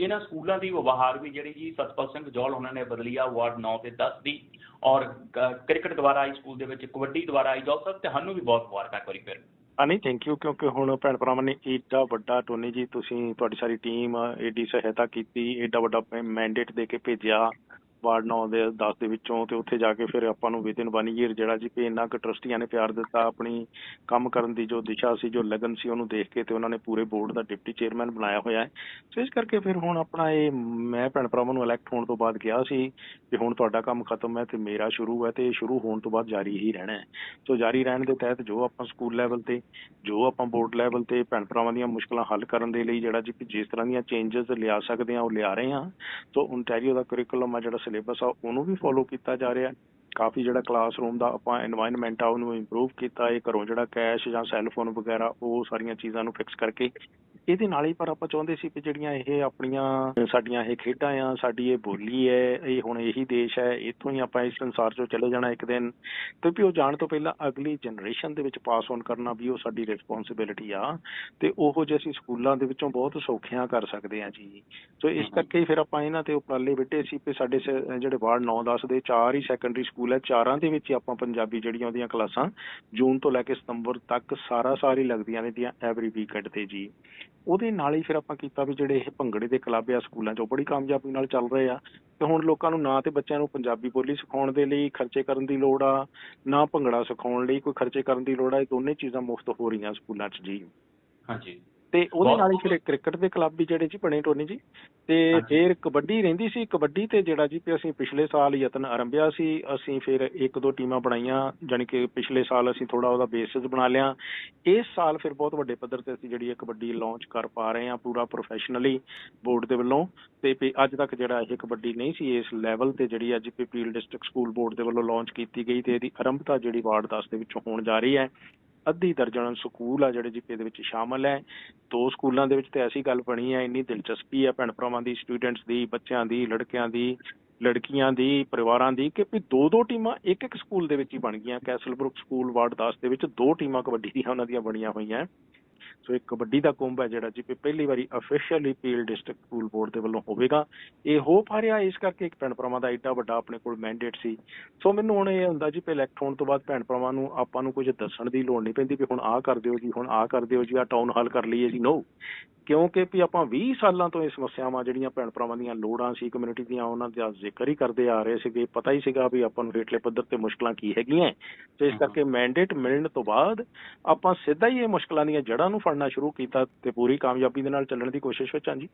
ਇਹਨਾਂ ਸਕੂਲਾਂ ਦੀ ਵਿਵਹਾਰ ਵੀ ਜਿਹੜੀ ਜੀ ਸਤਪਾਲ ਸਿੰਘ ਜੋਲ ਉਹਨਾਂ ਨੇ ਬਦਲੀ ਆ ਵਾਰਡ 9 ਤੇ 10 ਦੀ ਔਰ ਕ੍ਰਿਕਟ ਦੁਆਰਾ ਆਈ ਸਕੂਲ ਦੇ ਵਿੱਚ ਕਬੱਡੀ ਦੁਆਰਾ ਆਈ ਜੌਲ ਸਰ ਤੁਹਾਨੂੰ ਵੀ ਬਹੁਤ ਮੁਬਾਰਕਾਂ ਇੱਕ ਵਾਰੀ ਫਿਰ। ਆ ਥੈਂਕ ਯੂ ਕਿਉਂਕਿ ਹੁਣ ਭੈਣ ਭਰਾਵਾਂ ਨੇ ਏਡਾ ਵੱਡਾ ਟੋਨੀ ਜੀ, ਤੁਸੀਂ ਤੁਹਾਡੀ ਸਾਰੀ ਟੀਮ ਏਡੀ ਸਹਾਇਤਾ ਕੀਤੀ, ਏਡਾ ਵੱਡਾ ਮੈਂਡੇਟ ਦੇ ਕੇ ਭੇਜਿਆ। ਵਾਰਡ 9 ਦੇ 10 ਦੇ ਵਿੱਚੋਂ ਤੇ ਉੱਥੇ ਜਾ ਕੇ ਫਿਰ ਆਪਾਂ ਨੂੰ ਵਿਦਿਨ ਵਨ ਈਅਰ ਜਿਹੜਾ ਜੀ ਵੀ ਇੰਨਾ ਕੁ ਟਰਸਟੀਆਂ ਨੇ ਪਿਆਰ ਦਿੱਤਾ ਆਪਣੀ ਕੰਮ ਕਰਨ ਦੀ ਜੋ ਦਿਸ਼ਾ ਸੀ, ਜੋ ਲਗਨ ਸੀ ਉਹਨੂੰ ਦੇਖ ਕੇ ਤੇ ਉਹਨਾਂ ਨੇ ਪੂਰੇ ਬੋਰਡ ਦਾ ਡਿਪਟੀ ਚੇਅਰਮੈਨ ਬਣਾਇਆ ਹੋਇਆ ਹੈ। ਸੋ ਇਸ ਕਰਕੇ ਫਿਰ ਹੁਣ ਆਪਣਾ ਇਹ ਮੈਂ ਭੈਣ ਭਰਾਵਾਂ ਨੂੰ ਇਲੈਕਟ ਹੋਣ ਤੋਂ ਬਾਅਦ ਕਿਹਾ ਸੀ ਕਿ ਹੁਣ ਤੁਹਾਡਾ ਕੰਮ ਖਤਮ ਹੈ ਤੇ ਮੇਰਾ ਸ਼ੁਰੂ ਹੈ ਤੇ ਇਹ ਸ਼ੁਰੂ ਹੋਣ ਤੋਂ ਬਾਅਦ ਜਾਰੀ ਹੀ ਰਹਿਣਾ ਹੈ। ਸੋ ਜਾਰੀ ਰਹਿਣ ਦੇ ਤਹਿਤ ਜੋ ਆਪਾਂ ਸਕੂਲ ਲੈਵਲ ਤੇ, ਜੋ ਆਪਾਂ ਬੋਰਡ ਲੈਵਲ ਤੇ ਭੈਣ ਭਰਾਵਾਂ ਦੀਆਂ ਮੁਸ਼ਕਲਾਂ ਹੱਲ ਕਰਨ ਦੇ ਲਈ ਜਿਹੜਾ ਜੀ ਕਿ ਜਿਸ ਤਰ੍ਹਾਂ ਦੀਆਂ ਚੇਂਜਸ ਲਿਆ ਸਕਦੇ ਆ ਉਹ ਲਿਆ ਰਹੇ ਆ ਸੋ ਓਨਟਾਰੀਓ ਦਾ ਕਰਿਕੂਲਮ ਆ ਜਿਹੜਾ ਸਿਲੇਬਸ ਆ, ਉਹਨੂੰ ਵੀ ਫੋਲੋ ਕੀਤਾ ਜਾ ਰਿਹਾ। ਕਾਫੀ ਜਿਹੜਾ ਕਲਾਸਰੂਮ ਦਾ ਆਪਾਂ এনवायरमेंट ਆ, ਉਹਨੂੰ ਇੰਪਰੂਵ ਕੀਤਾ। ਇਹ ਘਰੋਂ ਜਿਹੜਾ ਕੈਸ਼ ਜਾਂ ਸੈਲਫੋਨ ਵਗੈਰਾ, ਉਹ ਸਾਰੀਆਂ ਚੀਜ਼ਾਂ ਨੂੰ ਫਿਕਸ ਕਰਕੇ ਇਹਦੇ ਨਾਲ ਹੀ ਪਰ ਆਪਾਂ ਚਾਹੁੰਦੇ ਸੀ ਕਿ ਜਿਹੜੀਆਂ ਇਹ ਆਪਣੀਆਂ ਸਾਡੀਆਂ ਇਹ ਖੇਡਾਂ ਆ ਸਾਡੀ ਇਹ ਬੋਲੀ ਹੈ ਇਹ ਹੁਣ ਇਹੀ ਦੇਸ਼ ਹੈ ਇੱਥੋਂ ਹੀ ਆਪਾਂ ਇਸ ਸੰਸਾਰ 'ਚੋਂ ਚਲੇ ਜਾਣਾ ਇੱਕ ਦਿਨ। ਤੇ ਵੀ ਉਹ ਜਾਣ ਤੋਂ ਪਹਿਲਾਂ ਅਗਲੀ ਜਨਰੇਸ਼ਨ ਦੇ ਵਿੱਚ ਪਾਸ ਔਨ ਕਰਨਾ ਵੀ ਉਹ ਸਾਡੀ ਰਿਸਪੌਂਸਿਬਿਲਿਟੀ ਆ। ਤੇ ਉਹੋ ਜਿਹੇ ਅਸੀਂ ਸਕੂਲਾਂ ਦੇ ਵਿੱਚੋਂ ਬਹੁਤ ਸੌਖਿਆਂ ਕਰ ਸਕਦੇ ਆ ਜੀ। ਸੋ ਇਸ ਕਰਕੇ ਫਿਰ ਆਪਾਂ ਇਹਨਾਂ ਤੇ ਉਪਰਾਲੇ ਵਿੱਢੇ ਸੀ ਕਿ ਸਾਡੇ ਜਿਹੜੇ ਵਾਰਡ 9 10 ਦੇ ਚਾਰ ਹੀ ਸੈਕੰਡਰੀ ਸਕੂਲ ਹੈ ਚਾਰਾਂ ਦੇ ਵਿੱਚ ਹੀ ਆਪਾਂ ਪੰਜਾਬੀ ਜਿਹੜੀਆਂ ਉਹਦੀਆਂ ਕਲਾਸਾਂ ਜੂਨ ਤੋਂ ਲੈ ਕੇ ਸਤੰਬਰ ਤੱਕ ਸਾਰਾ ਸਾਰੀ ਲੱਗਦੀਆਂ ਨੇ ਦੀਆਂ ਐਵਰੀ ਵੀਕਐਂਡ ਤੇ ਜੀ। ਉਹਦੇ ਨਾਲ ਹੀ ਫਿਰ ਆਪਾਂ ਕੀਤਾ ਵੀ ਜਿਹੜੇ ਇਹ ਭੰਗੜੇ ਦੇ ਕਲੱਬ ਆ, ਸਕੂਲਾਂ 'ਚ ਉਹ ਬੜੀ ਕਾਮਯਾਬੀ ਨਾਲ ਚੱਲ ਰਹੇ ਆ। ਤੇ ਹੁਣ ਲੋਕਾਂ ਨੂੰ ਨਾ ਤੇ ਬੱਚਿਆਂ ਨੂੰ ਪੰਜਾਬੀ ਬੋਲੀ ਸਿਖਾਉਣ ਦੇ ਲਈ ਖਰਚੇ ਕਰਨ ਦੀ ਲੋੜ ਆ, ਨਾ ਭੰਗੜਾ ਸਿਖਾਉਣ ਲਈ ਕੋਈ ਖਰਚੇ ਕਰਨ ਦੀ ਲੋੜ ਆ, ਇਹ ਦੋਨੇ ਚੀਜ਼ਾਂ ਮੁਫਤ ਹੋ ਰਹੀਆਂ ਸਕੂਲਾਂ 'ਚ ਜੀ। ਹਾਂਜੀ। ਤੇ ਉਹਦੇ ਨਾਲ ਹੀ ਫਿਰ ਕ੍ਰਿਕਟ ਦੇ ਕਲੱਬ ਵੀ ਜਿਹੜੇ ਜੀ ਬਣੇ ਟੋਨੀ ਜੀ। ਤੇ। ਫਿਰ ਕਬੱਡੀ ਰਹਿੰਦੀ ਸੀ ਕਬੱਡੀ ਤੇ ਜਿਹੜਾ ਜੀ ਵੀ ਅਸੀਂ ਪਿਛਲੇ ਸਾਲ ਯਤਨ ਆਰੰਭਿਆ ਸੀ ਅਸੀਂ ਫਿਰ ਇੱਕ ਦੋ ਟੀਮਾਂ ਬਣਾਈਆਂ ਜਾਣੀ ਕਿ ਪਿਛਲੇ ਸਾਲ ਅਸੀਂ ਥੋੜਾ ਉਹਦਾ ਬੇਸਿਸ ਬਣਾ ਲਿਆ। ਇਸ ਸਾਲ ਫਿਰ ਬਹੁਤ ਵੱਡੇ ਪੱਧਰ ਤੇ ਅਸੀਂ ਜਿਹੜੀ ਇਹ ਕਬੱਡੀ ਲਾਂਚ ਕਰ ਪਾ ਰਹੇ ਹਾਂ ਪੂਰਾ ਪ੍ਰੋਫੈਸ਼ਨਲੀ ਬੋਰਡ ਦੇ ਵੱਲੋਂ। ਤੇ ਵੀ ਅੱਜ ਤੱਕ ਜਿਹੜਾ ਇਹ ਕਬੱਡੀ ਨਹੀਂ ਸੀ ਇਸ ਲੈਵਲ ਤੇ ਜਿਹੜੀ ਅੱਜ ਪੀਪੀਐਲ ਡਿਸਟ੍ਰਿਕਟ ਸਕੂਲ ਬੋਰਡ ਦੇ ਵੱਲੋਂ ਲਾਂਚ ਕੀਤੀ ਗਈ ਤੇ ਇਹਦੀ ਆਰੰਭਤਾ ਜਿਹੜੀ ਵਾਰਡ 10 ਦੇ ਵਿੱਚੋਂ ਹੋਣ ਜਾ ਰਹੀ ਹੈ। ਅੱਧੀ ਦਰਜਨ ਸਕੂਲ ਆ ਜਿਹੜੇ ਜੀ ਦੇ ਵਿੱਚ ਸ਼ਾਮਲ ਹੈ। ਦੋ ਸਕੂਲਾਂ ਦੇ ਵਿੱਚ ਤੇ ਐਸੀ ਗੱਲ ਬਣੀ ਹੈ ਇੰਨੀ ਦਿਲਚਸਪੀ ਹੈ ਭੈਣ ਭਰਾਵਾਂ ਦੀ ਸਟੂਡੈਂਟਸ ਦੀ, ਬੱਚਿਆਂ ਦੀ, ਲੜਕਿਆਂ ਦੀ, ਲੜਕੀਆਂ ਦੀ, ਪਰਿਵਾਰਾਂ ਦੀ ਕਿ ਵੀ ਦੋ ਦੋ ਟੀਮਾਂ ਇੱਕ ਇੱਕ ਸਕੂਲ ਦੇ ਵਿੱਚ ਹੀ ਬਣ ਗਈਆਂ। ਕੈਸਲਬਰੁਕ ਸਕੂਲ ਵਾਰਡ 10 ਦੇ ਵਿੱਚ ਦੋ ਟੀਮਾਂ ਕਬੱਡੀ ਦੀਆਂ ਉਹਨਾਂ ਦੀਆਂ ਬਣੀਆਂ ਹੋਈਆਂ। ਸੋ ਇੱਕ ਕਬੱਡੀ ਦਾ ਕੁੰਭ ਹੈ ਜਿਹੜਾ ਜੀ ਵੀ ਪਹਿਲੀ ਵਾਰੀ officially Peel district school board ਦੇ ਵੱਲੋਂ ਹੋਵੇਗਾ। ਇਹ ਹੋ ਪਾ ਰਿਹਾ ਇਸ ਕਰਕੇ ਇੱਕ ਭੈਣ ਭਰਾਵਾਂ ਦਾ ਐਡਾ ਵੱਡਾ ਆਪਣੇ ਕੋਲ ਮੈਂਡੇਟ ਸੀ। ਸੋ ਮੈਨੂੰ ਹੁਣ ਇਹ ਹੁੰਦਾ ਜੀ ਵੀ ਇਲੈਕਟ ਹੋਣ ਤੋਂ ਬਾਅਦ ਭੈਣ ਭਰਾਵਾਂ ਨੂੰ ਆਪਾਂ ਨੂੰ ਕੁਝ ਦੱਸਣ ਦੀ ਲੋੜ ਨਹੀਂ ਪੈਂਦੀ ਵੀ ਹੁਣ ਆਹ ਕਰ ਦਿਓ ਜੀ, ਹੁਣ ਆਹ ਕਰ ਦਿਓ ਜੀ ਆ ਟਾਊਨ ਹਾਲ ਕਰ ਲਈਏ ਜੀ ਨੋ ਕਿਉਂਕਿ ਵੀ ਆਪਾਂ 20 ਸਾਲਾਂ ਤੋਂ ਇਹ ਸਮੱਸਿਆਵਾਂ ਜਿਹੜੀਆਂ ਭੈਣ ਭਰਾਵਾਂ ਦੀਆਂ ਲੋੜਾਂ ਸੀ ਕਮਿਊਨਿਟੀ ਦੀਆਂ ਉਹਨਾਂ ਦਾ ਜ਼ਿਕਰ ਹੀ ਕਰਦੇ ਆ ਰਹੇ ਸੀਗੇ ਪਤਾ ਹੀ ਸੀਗਾ ਵੀ ਆਪਾਂ ਨੂੰ ਹੇਠਲੇ ਪੱਧਰ ਤੇ ਮੁਸ਼ਕਲਾਂ ਕੀ ਹੈਗੀਆਂ। ਤੇ ਇਸ ਕਰਕੇ ਮੈਂਡੇਟ ਮਿਲਣ ਤੋਂ ਬਾਅਦ ਆਪਾਂ ਸਿੱਧਾ ਹੀ ਇਹ ਮੁਸ਼ਕਲਾਂ ਦੀਆਂ ਜੜ੍ਹਾਂ ਨੂੰ ਫੜਨਾ ਸ਼ੁਰੂ ਕੀਤਾ ਤੇ ਪੂਰੀ ਕਾਮਯਾਬੀ ਦੇ ਨਾਲ ਚੱਲਣ ਦੀ ਕੋਸ਼ਿਸ਼ ਵਿੱਚ ਹਾਂ ਜੀ।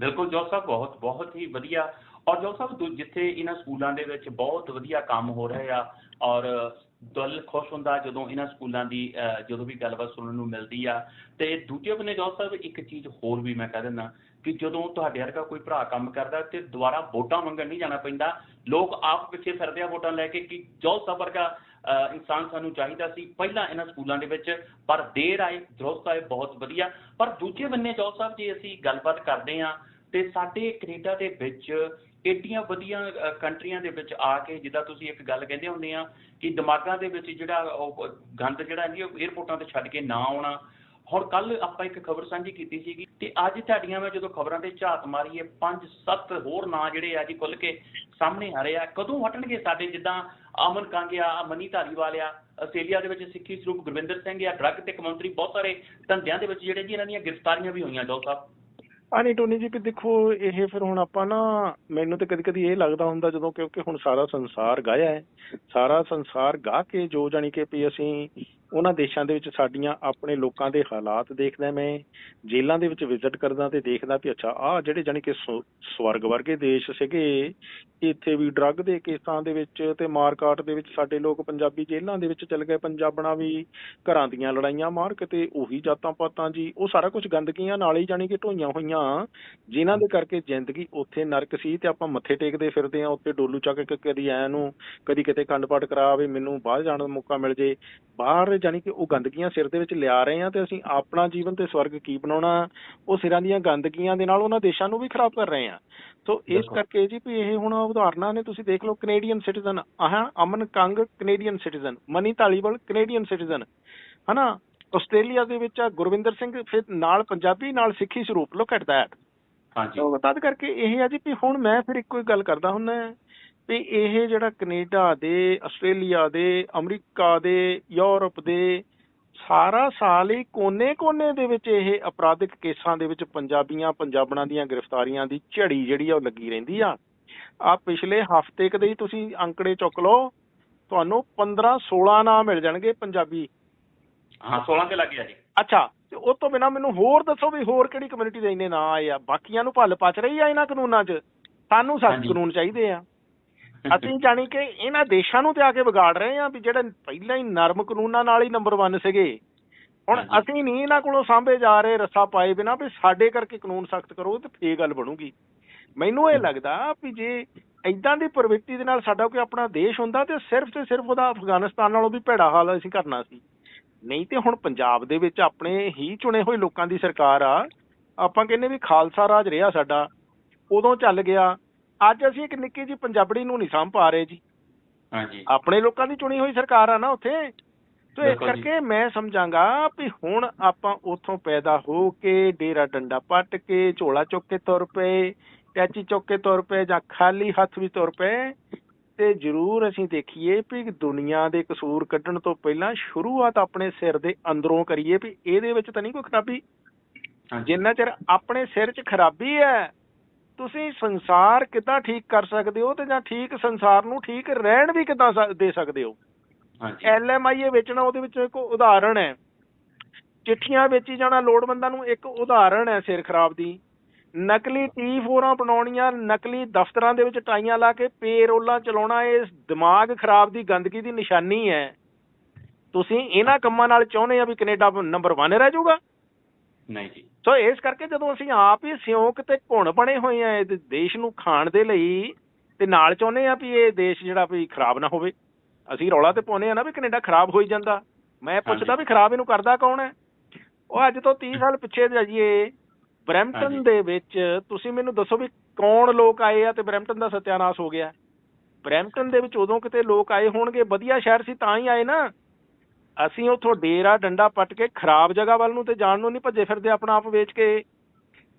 ਬਿਲਕੁਲ ਜੋਲ ਸਾਹਿਬ ਬਹੁਤ ਬਹੁਤ ਹੀ ਵਧੀਆ। ਔਰ ਜੋਲ ਸਾਹਿਬ ਜਿੱਥੇ ਇਹਨਾਂ ਸਕੂਲਾਂ ਦੇ ਵਿੱਚ ਬਹੁਤ ਵਧੀਆ ਕੰਮ ਹੋ ਰਿਹਾ ਆ ਔਰ ਦਿਲ ਖੁਸ਼ ਹੁੰਦਾ ਜਦੋਂ ਇਹਨਾਂ ਸਕੂਲਾਂ ਦੀ ਅਹ, ਜਦੋਂ ਵੀ ਗੱਲਬਾਤ ਸੁਣਨ ਨੂੰ ਮਿਲਦੀ ਆ। ਤੇ ਦੂਜੇ ਬੰਨੇ ਜੋਲ ਸਾਹਿਬ ਇੱਕ ਚੀਜ਼ ਹੋਰ ਵੀ ਮੈਂ ਕਹਿ ਦਿੰਦਾ ਕਿ ਜਦੋਂ ਤੁਹਾਡੇ ਵਰਗਾ ਕੋਈ ਭਰਾ ਕੰਮ ਕਰਦਾ ਤੇ ਦੁਬਾਰਾ ਵੋਟਾਂ ਮੰਗਣ ਨਹੀਂ ਜਾਣਾ ਪੈਂਦਾ ਲੋਕ ਆਪ ਪਿੱਛੇ ਫਿਰਦੇ ਆ ਵੋਟਾਂ ਲੈ ਕੇ ਕਿ ਜੋਲ ਸਾਹਿਬ ਵਰਗਾ ਅਹ, ਇਨਸਾਨ ਸਾਨੂੰ ਚਾਹੀਦਾ ਸੀ ਪਹਿਲਾਂ ਇਹਨਾਂ ਸਕੂਲਾਂ ਦੇ ਵਿੱਚ ਪਰ ਦੇਰ ਆਏ ਦਰੁਸਤ ਆਏ ਬਹੁਤ ਵਧੀਆ। ਪਰ ਦੂਜੇ ਬੰਨੇ ਜੋਲ ਸਾਹਿਬ ਜੇ ਅਸੀਂ ਗੱਲਬਾਤ ਕਰਦੇ ਆ ਤੇ ਸਾਡੇ ਕੈਨੇਡਾ ਦੇ ਵਿੱਚ ਏਡੀਆਂ ਵਧੀਆ ਕੰਟਰੀਆਂ ਦੇ ਵਿੱਚ ਆ ਕੇ ਜਿੱਦਾਂ ਤੁਸੀਂ ਇੱਕ ਗੱਲ ਕਹਿੰਦੇ ਹੁੰਦੇ ਆ ਕਿ ਦਿਮਾਗਾਂ ਦੇ ਵਿੱਚ ਜਿਹੜਾ ਉਹ ਗੰਦ ਜਿਹੜਾ ਹੈ ਉਹ 에ਅਰਪੋਰਟਾਂ ਤੇ ਛੱਡ ਕੇ ਨਾ ਆਉਣਾ। ਹੁਣ ਕੱਲ ਆਪਾਂ ਇੱਕ ਖਬਰ ਸਾਂਝੀ ਕੀਤੀ ਸੀਗੀ ਤੇ ਅੱਜ ਤੁਹਾਡੀਆਂ ਮੈਂ ਜਦੋਂ ਖਬਰਾਂ ਤੇ ਝਾਤ ਮਾਰੀ ਹੈ ਪੰਜ ਸੱਤ ਹੋਰ ਨਾਂ ਜਿਹੜੇ ਆ ਜੀ ਖੁੱਲ ਕੇ ਸਾਹਮਣੇ ਆ ਰਹੇ ਆ, ਕਦੋਂ ਹਟਣਗੇ ਸਾਡੇ ਜਿੱਦਾਂ ਅਮਨ ਕਾਂਗਿਆ ਮਨੀ ਧਾਲੀਵਾਲ ਆ, ਆਸਟ੍ਰੇਲੀਆ ਦੇ ਵਿੱਚ ਸਿੱਖੀ ਸਰੂਪ ਗੁਰਵਿੰਦਰ ਸਿੰਘ ਆ, ਡਰੱਗ ਤੇ ਮੰਤਰੀ ਬਹੁਤ ਸਾਰੇ ਧੰਦਿਆਂ ਦੇ ਵਿੱਚ ਜਿਹੜੇ ਜੀ, ਇਹਨਾਂ ਦੀਆਂ ਗ੍ਰਿਫਤਾਰੀਆਂ ਵੀ ਹੋਈਆਂ ਜੋਲ ਸਾਹਿਬ। ਆ ਨਹੀਂ ਟੋਨੀ ਜੀ ਵੀ ਦੇਖੋ, ਇਹ ਫਿਰ ਹੁਣ ਆਪਾਂ ਨਾ, ਮੈਨੂੰ ਤੇ ਕਦੀ ਕਦੀ ਇਹ ਲੱਗਦਾ ਹੁੰਦਾ ਜਦੋਂ ਕਿਉਂਕਿ ਹੁਣ ਸਾਰਾ ਸੰਸਾਰ ਗਾਇਆ ਹੈ, ਸਾਰਾ ਸੰਸਾਰ ਗਾ ਕੇ ਜੋ ਜਾਣੀ ਕਿ ਵੀ ਅਸੀਂ ਉਹਨਾਂ ਦੇਸ਼ਾਂ ਦੇ ਵਿੱਚ ਸਾਡੀਆਂ ਆਪਣੇ ਲੋਕਾਂ ਦੇ ਹਾਲਾਤ ਦੇਖਦਾ ਮੈਂ, ਜੇਲ੍ਹਾਂ ਦੇ ਵਿੱਚ ਵਿਜ਼ਿਟ ਕਰਦਾ ਤੇ ਦੇਖਦਾ ਵੀ ਅੱਛਾ, ਆਹ ਜਿਹੜੇ ਜਾਣੀ ਕਿ ਸਵਰਗ ਵਰਗੇ ਦੇਸ਼ ਸੀਗੇ, ਇੱਥੇ ਵੀ ਡਰੱਗ ਦੇ ਕੇਸਾਂ ਦੇ ਵਿੱਚ ਤੇ ਮਾਰਕਾਟ ਦੇ ਵਿੱਚ ਸਾਡੇ ਲੋਕ ਪੰਜਾਬੀ ਜੇਲ੍ਹਾਂ ਦੇ ਵਿੱਚ ਚਲ ਗਏ, ਪੰਜਾਬਣਾ ਵੀ ਘਰਾਂ ਦੀਆਂ ਲੜਾਈਆਂ ਮਾਰ ਕੇ ਤੇ ਉਹੀ ਜਾਤਾਂ ਪਾਤਾਂ ਜੀ, ਉਹ ਸਾਰਾ ਕੁਝ ਗੰਦਗੀਆਂ ਨਾਲ ਹੀ ਜਾਣੀ ਕਿ ਢੋਈਆਂ ਹੋਈਆਂ। ਜਿਨ੍ਹਾਂ ਦੇ ਕਰਕੇ ਜ਼ਿੰਦਗੀ ਉੱਥੇ ਨਰਕ ਸੀ ਤੇ ਆਪਾਂ ਮੱਥੇ ਟੇਕਦੇ ਫਿਰਦੇ ਆ ਉੱਥੇ ਡੋਲੂ ਚੱਕ ਕੇ ਕਦੀ ਐ ਨੂੰ ਕਦੀ ਕਿਤੇ ਕੰਡਪਾਟ ਕਰਾਵੇ, ਮੈਨੂੰ ਬਾਹਰ ਜਾਣ ਦਾ ਮੌਕਾ ਮਿਲ ਜੇ। ਬਾਹਰ ਜਾਣੀ ਕਿ ਉਹ ਗੰਦਗੀਆਂ ਸਿਰ ਦੇ ਵਿੱਚ ਲਿਆ ਰਹੇ ਆ ਤੇ ਅਸੀਂ ਆਪਣਾ ਜੀਵਨ ਤੇ ਸਵਰਗ ਕੀ ਬਣਾਉਣਾ ਉਹ ਸਿਰਾਂ ਦੀਆਂ ਗੰਦਗੀਆਂ ਦੇ ਨਾਲ ਉਹਨਾਂ ਦੇਸ਼ਾਂ ਨੂੰ ਵੀ ਖਰਾਬ ਕਰ ਰਹੇ ਆ ਸੋ ਇਸ। ਕਰਕੇ ਜੀ ਵੀ ਇਹ ਹੁਣ ਉਦਾਹਰਨਾਂ ਨੇ ਤੁਸੀਂ ਦੇਖ ਲਓ ਕੈਨੇਡੀਅਨ ਸਿਟੀਜ਼ਨ ਆਹ Aman Kang Canadian citizen Mani Dhaliwal Canadian citizen ਹਨਾ? ਆਸਟ੍ਰੇਲੀਆ ਦੇ ਵਿੱਚ ਆ ਗੁਰਵਿੰਦਰ ਸਿੰਘ ਫਿਰ ਨਾਲ ਪੰਜਾਬੀ ਨਾਲ ਸਿੱਖੀ ਸਰੂਪ ਲੁੱਕ ਐਟ ਦੈਟ ਹਾਂਜੀ। ਤਦ ਕਰਕੇ ਇਹ ਆ ਜੀ ਵੀ ਹੁਣ ਮੈਂ ਫਿਰ ਇੱਕੋ ਹੀ ਗੱਲ ਕਰਦਾ ਹੁੰਦਾ ਵੀ ਇਹ ਜਿਹੜਾ ਕੈਨੇਡਾ ਦੇ ਆਸਟ੍ਰੇਲੀਆ ਦੇ ਅਮਰੀਕਾ ਦੇ ਯੂਰਪ ਦੇ ਸਾਰਾ ਸਾਲ ਹੀ ਕੋਨੇ-ਕੋਨੇ ਦੇ ਵਿੱਚ ਇਹ ਅਪਰਾਧਿਕ ਕੇਸਾਂ ਦੇ ਵਿੱਚ ਪੰਜਾਬੀਆਂ ਪੰਜਾਬਣਾਂ ਦੀਆਂ ਗ੍ਰਿਫਤਾਰੀਆਂ ਦੀ ਝੜੀ ਜਿਹੜੀ ਆ ਉਹ ਲੱਗੀ ਰਹਿੰਦੀ ਆ। ਆ ਪਿਛਲੇ ਹਫ਼ਤੇ ਕਦੇ ਹੀ ਤੁਸੀਂ ਅੰਕੜੇ ਚੁੱਕ ਲਓ ਤੁਹਾਨੂੰ 15 16 ਨਾਮ ਮਿਲ ਜਾਣਗੇ ਪੰਜਾਬੀ। ਹਾਂ 16 ਤੇ ਲੱਗ ਗਿਆ ਜੀ। ਅੱਛਾ ਤੇ ਉਹ ਤੋਂ ਬਿਨਾ ਮੈਨੂੰ ਹੋਰ ਦੱਸੋ ਵੀ ਹੋਰ ਕਿਹੜੀ ਕਮਿਊਨਿਟੀ ਦੇ ਇੰਨੇ ਨਾਂ ਆਏ ਆ? ਬਾਕੀਆਂ ਨੂੰ ਭੱਲ ਪਚ ਰਹੀ ਆ ਇਹਨਾਂ ਕਾਨੂੰਨਾਂ 'ਚ? ਸਾਨੂੰ ਸਖਤ। ਕਾਨੂੰਨ ਚਾਹੀਦੇ ਆ। ਅਸੀਂ ਜਾਣੀ ਕਿ ਇਹਨਾਂ ਦੇਸ਼ਾਂ ਨੂੰ ਤੇ ਆ ਕੇ ਵਿਗਾੜ ਰਹੇ ਆ ਵੀ ਜਿਹੜੇ ਪਹਿਲਾਂ ਹੀ ਨਰਮ ਕਾਨੂੰਨਾਂ ਨਾਲ ਹੀ ਨੰਬਰ 1 ਸੀਗੇ। ਹੁਣ। ਅਸੀਂ ਨਹੀਂ ਇਹਨਾਂ ਕੋਲੋਂ ਸਾਂਭੇ ਜਾ ਰਹੇ ਰੱਸਾ ਪਾਏ ਬਿਨਾ ਵੀ ਸਾਡੇ ਕਰਕੇ ਕਾਨੂੰਨ ਸਖਤ ਕਰੋ ਤੇ ਫੇਰ ਗੱਲ ਬਣੂਗੀ। ਮੈਨੂੰ ਇਹ ਲੱਗਦਾ ਵੀ ਜੇ ਇਦਾਂ ਦੀ ਪ੍ਰਵਿਰਤੀ ਦੇ ਨਾਲ ਸਾਡਾ ਕੋਈ ਆਪਣਾ ਦੇਸ਼ ਹੁੰਦਾ ਤੇ ਸਿਰਫ ਤੇ ਸਿਰਫ ਉਹਦਾ ਅਫਗਾਨਿਸਤਾਨ ਨਾਲੋਂ ਵੀ ਭੈੜਾ ਹਾਲ ਅਸੀਂ ਕਰਨਾ ਸੀ। ਨਹੀਂ ਤੇ ਹੁਣ ਪੰਜਾਬ ਦੇ ਵਿੱਚ ਆਪਣੇ ਹੀ ਚੁਣੇ ਹੋਏ ਲੋਕਾਂ ਦੀ ਸਰਕਾਰ ਆ ਆਪਾਂ ਕਹਿੰਦੇ ਵੀ ਖਾਲਸਾ ਰਾਜ ਰਿਹਾ ਸਾਡਾ ਉਦੋਂ ਚੱਲ ਗਿਆ। ਅੱਜ ਅਸੀਂ ਇੱਕ ਨਿੱਕੀ ਜੀ ਪੰਜਾਬੜੀ ਨੂੰ ਨਹੀਂ ਸਾਂਭ ਪਾ ਰਹੇ ਜੀ। ਹਾਂਜੀ। ਆਪਣੇ ਲੋਕਾਂ ਦੀ ਚੁਣੀ ਹੋਈ ਸਰਕਾਰ ਆ ਨਾ ਉੱਥੇ। ਤੇ ਇਸ। ਕਰਕੇ ਮੈਂ ਸਮਝਾਂਗਾ ਵੀ ਹੁਣ ਆਪਾਂ ਉੱਥੋਂ ਪੈਦਾ ਹੋ ਕੇ ਡੇਰਾ ਡੰਡਾ ਪੱਟ ਕੇ ਝੋਲਾ ਚੁੱਕ ਕੇ ਤੁਰ ਪਏ ਟੈਚੀ ਚੁੱਕ ਕੇ ਤੁਰ ਪਏ ਜਾਂ ਖਾਲੀ ਹੱਥ ਵੀ ਤੁਰ ਪਏ ਤੇ ਜ਼ਰੂਰ ਅਸੀਂ ਦੇਖੀਏ ਵੀ ਦੁਨੀਆ ਦੇ ਕਸੂਰ ਕੱਢਣ ਤੋਂ ਪਹਿਲਾਂ ਸ਼ੁਰੂਆਤ ਆਪਣੇ ਸਿਰ ਦੇ ਅੰਦਰੋਂ ਕਰੀਏ ਵੀ ਇਹਦੇ ਵਿੱਚ ਤਾਂ ਨਹੀਂ ਕੋਈ ਖਰਾਬੀ। ਜਿੰਨਾ ਚਿਰ ਆਪਣੇ ਸਿਰ 'ਚ ਖਰਾਬੀ ਹੈ ਤੁਸੀਂ ਸੰਸਾਰ ਕਿੱਦਾਂ ਠੀਕ ਕਰ ਸਕਦੇ ਹੋ ਤੇ ਜਾਂ ਠੀਕ ਸੰਸਾਰ ਨੂੰ ਠੀਕ ਰਹਿਣ ਵੀ ਕਿੱਦਾਂ ਦੇ ਸਕਦੇ ਹੋ? ਹਾਂਜੀ। ਐਲਐਮਆਈਏ ਵੇਚਣਾ ਉਹਦੇ ਵਿੱਚ ਇੱਕ ਉਦਾਹਰਣ ਹੈ। ਚਿੱਠੀਆਂ ਵੇਚੀ ਜਾਣਾ ਲੋੜਵੰਦਾਂ ਨੂੰ ਇੱਕ ਉਦਾਹਰਣ ਹੈ ਸਿਰ ਖਰਾਬ ਦੀ। ਨਕਲੀ ਟੀ ਫੋਰਾਂ ਬਣਾਉਣੀਆਂ ਨਕਲੀ ਦਫ਼ਤਰਾਂ ਦੇ ਵਿੱਚ ਟਾਈਆਂ ਲਾ ਕੇ ਪੇਰੋਲਾਂ ਚਲਾਉਣਾ ਇਹ ਦਿਮਾਗ ਖਰਾਬ ਦੀ ਗੰਦਗੀ ਦੀ ਨਿਸ਼ਾਨੀ ਹੈ। ਤੁਸੀਂ ਇਹਨਾਂ ਕੰਮਾਂ ਨਾਲ ਚਾਹੁੰਦੇ ਆ ਵੀ ਕੈਨੇਡਾ ਨੰਬਰ 1 ਰਹਿ ਜਾਊਗਾ? ਨਹੀਂ ਜੀ। ਸੋ ਇਸ ਕਰਕੇ ਜਦੋਂ ਅਸੀਂ ਆਪ ਹੀ ਸਿਉਂਕ ਤੇ ਘੁਣ ਬਣੇ ਹੋਏ ਆ ਇਹ ਦੇਸ਼ ਨੂੰ ਖਾਣ ਦੇ ਲਈ ਤੇ ਨਾਲ ਚਾਹੁੰਦੇ ਆ ਵੀ ਇਹ ਦੇਸ਼ ਜਿਹੜਾ ਵੀ ਖਰਾਬ ਨਾ ਹੋਵੇ। ਅਸੀਂ ਰੌਲਾ ਤੇ ਪਾਉਨੇ ਆ ਨਾ ਵੀ ਕੈਨੇਡਾ ਖਰਾਬ ਹੋਈ ਜਾਂਦਾ। ਮੈਂ ਪੁੱਛਦਾ। ਵੀ ਖਰਾਬ ਇਹਨੂੰ ਕਰਦਾ ਕੌਣ ਹੈ? ਉਹ ਅੱਜ ਤੋਂ 30 ਸਾਲ ਪਿੱਛੇ ਜਾਈਏ ਬਰੈਂਪਟਨ। ਦੇ ਵਿੱਚ ਤੁਸੀਂ ਮੈਨੂੰ ਦੱਸੋ ਵੀ ਕੌਣ ਲੋਕ ਆਏ ਆ ਤੇ ਬਰੈਂਪਟਨ ਦਾ ਸਤਿਆਨਾਸ਼ ਹੋ ਗਿਆ। ਬਰੈਂਪਟਨ ਦੇ ਵਿੱਚ ਉਦੋਂ ਕਿਤੇ ਲੋਕ ਆਏ ਹੋਣਗੇ ਵਧੀਆ ਸ਼ਹਿਰ ਸੀ ਤਾਂ ਹੀ ਆਏ ਨਾ। ਅਸੀਂ ਉਥੋਂ ਡੇਰਾ ਡੰਡਾ ਪੱਟ ਕੇ ਖਰਾਬ ਜਗ੍ਹਾ ਵੱਲ ਨੂੰ ਤੇ ਜਾਣ ਨੂੰ ਨਹੀਂ ਭੱਜੇ ਫਿਰਦੇ ਆਪਣਾ ਆਪ ਵੇਚ ਕੇ।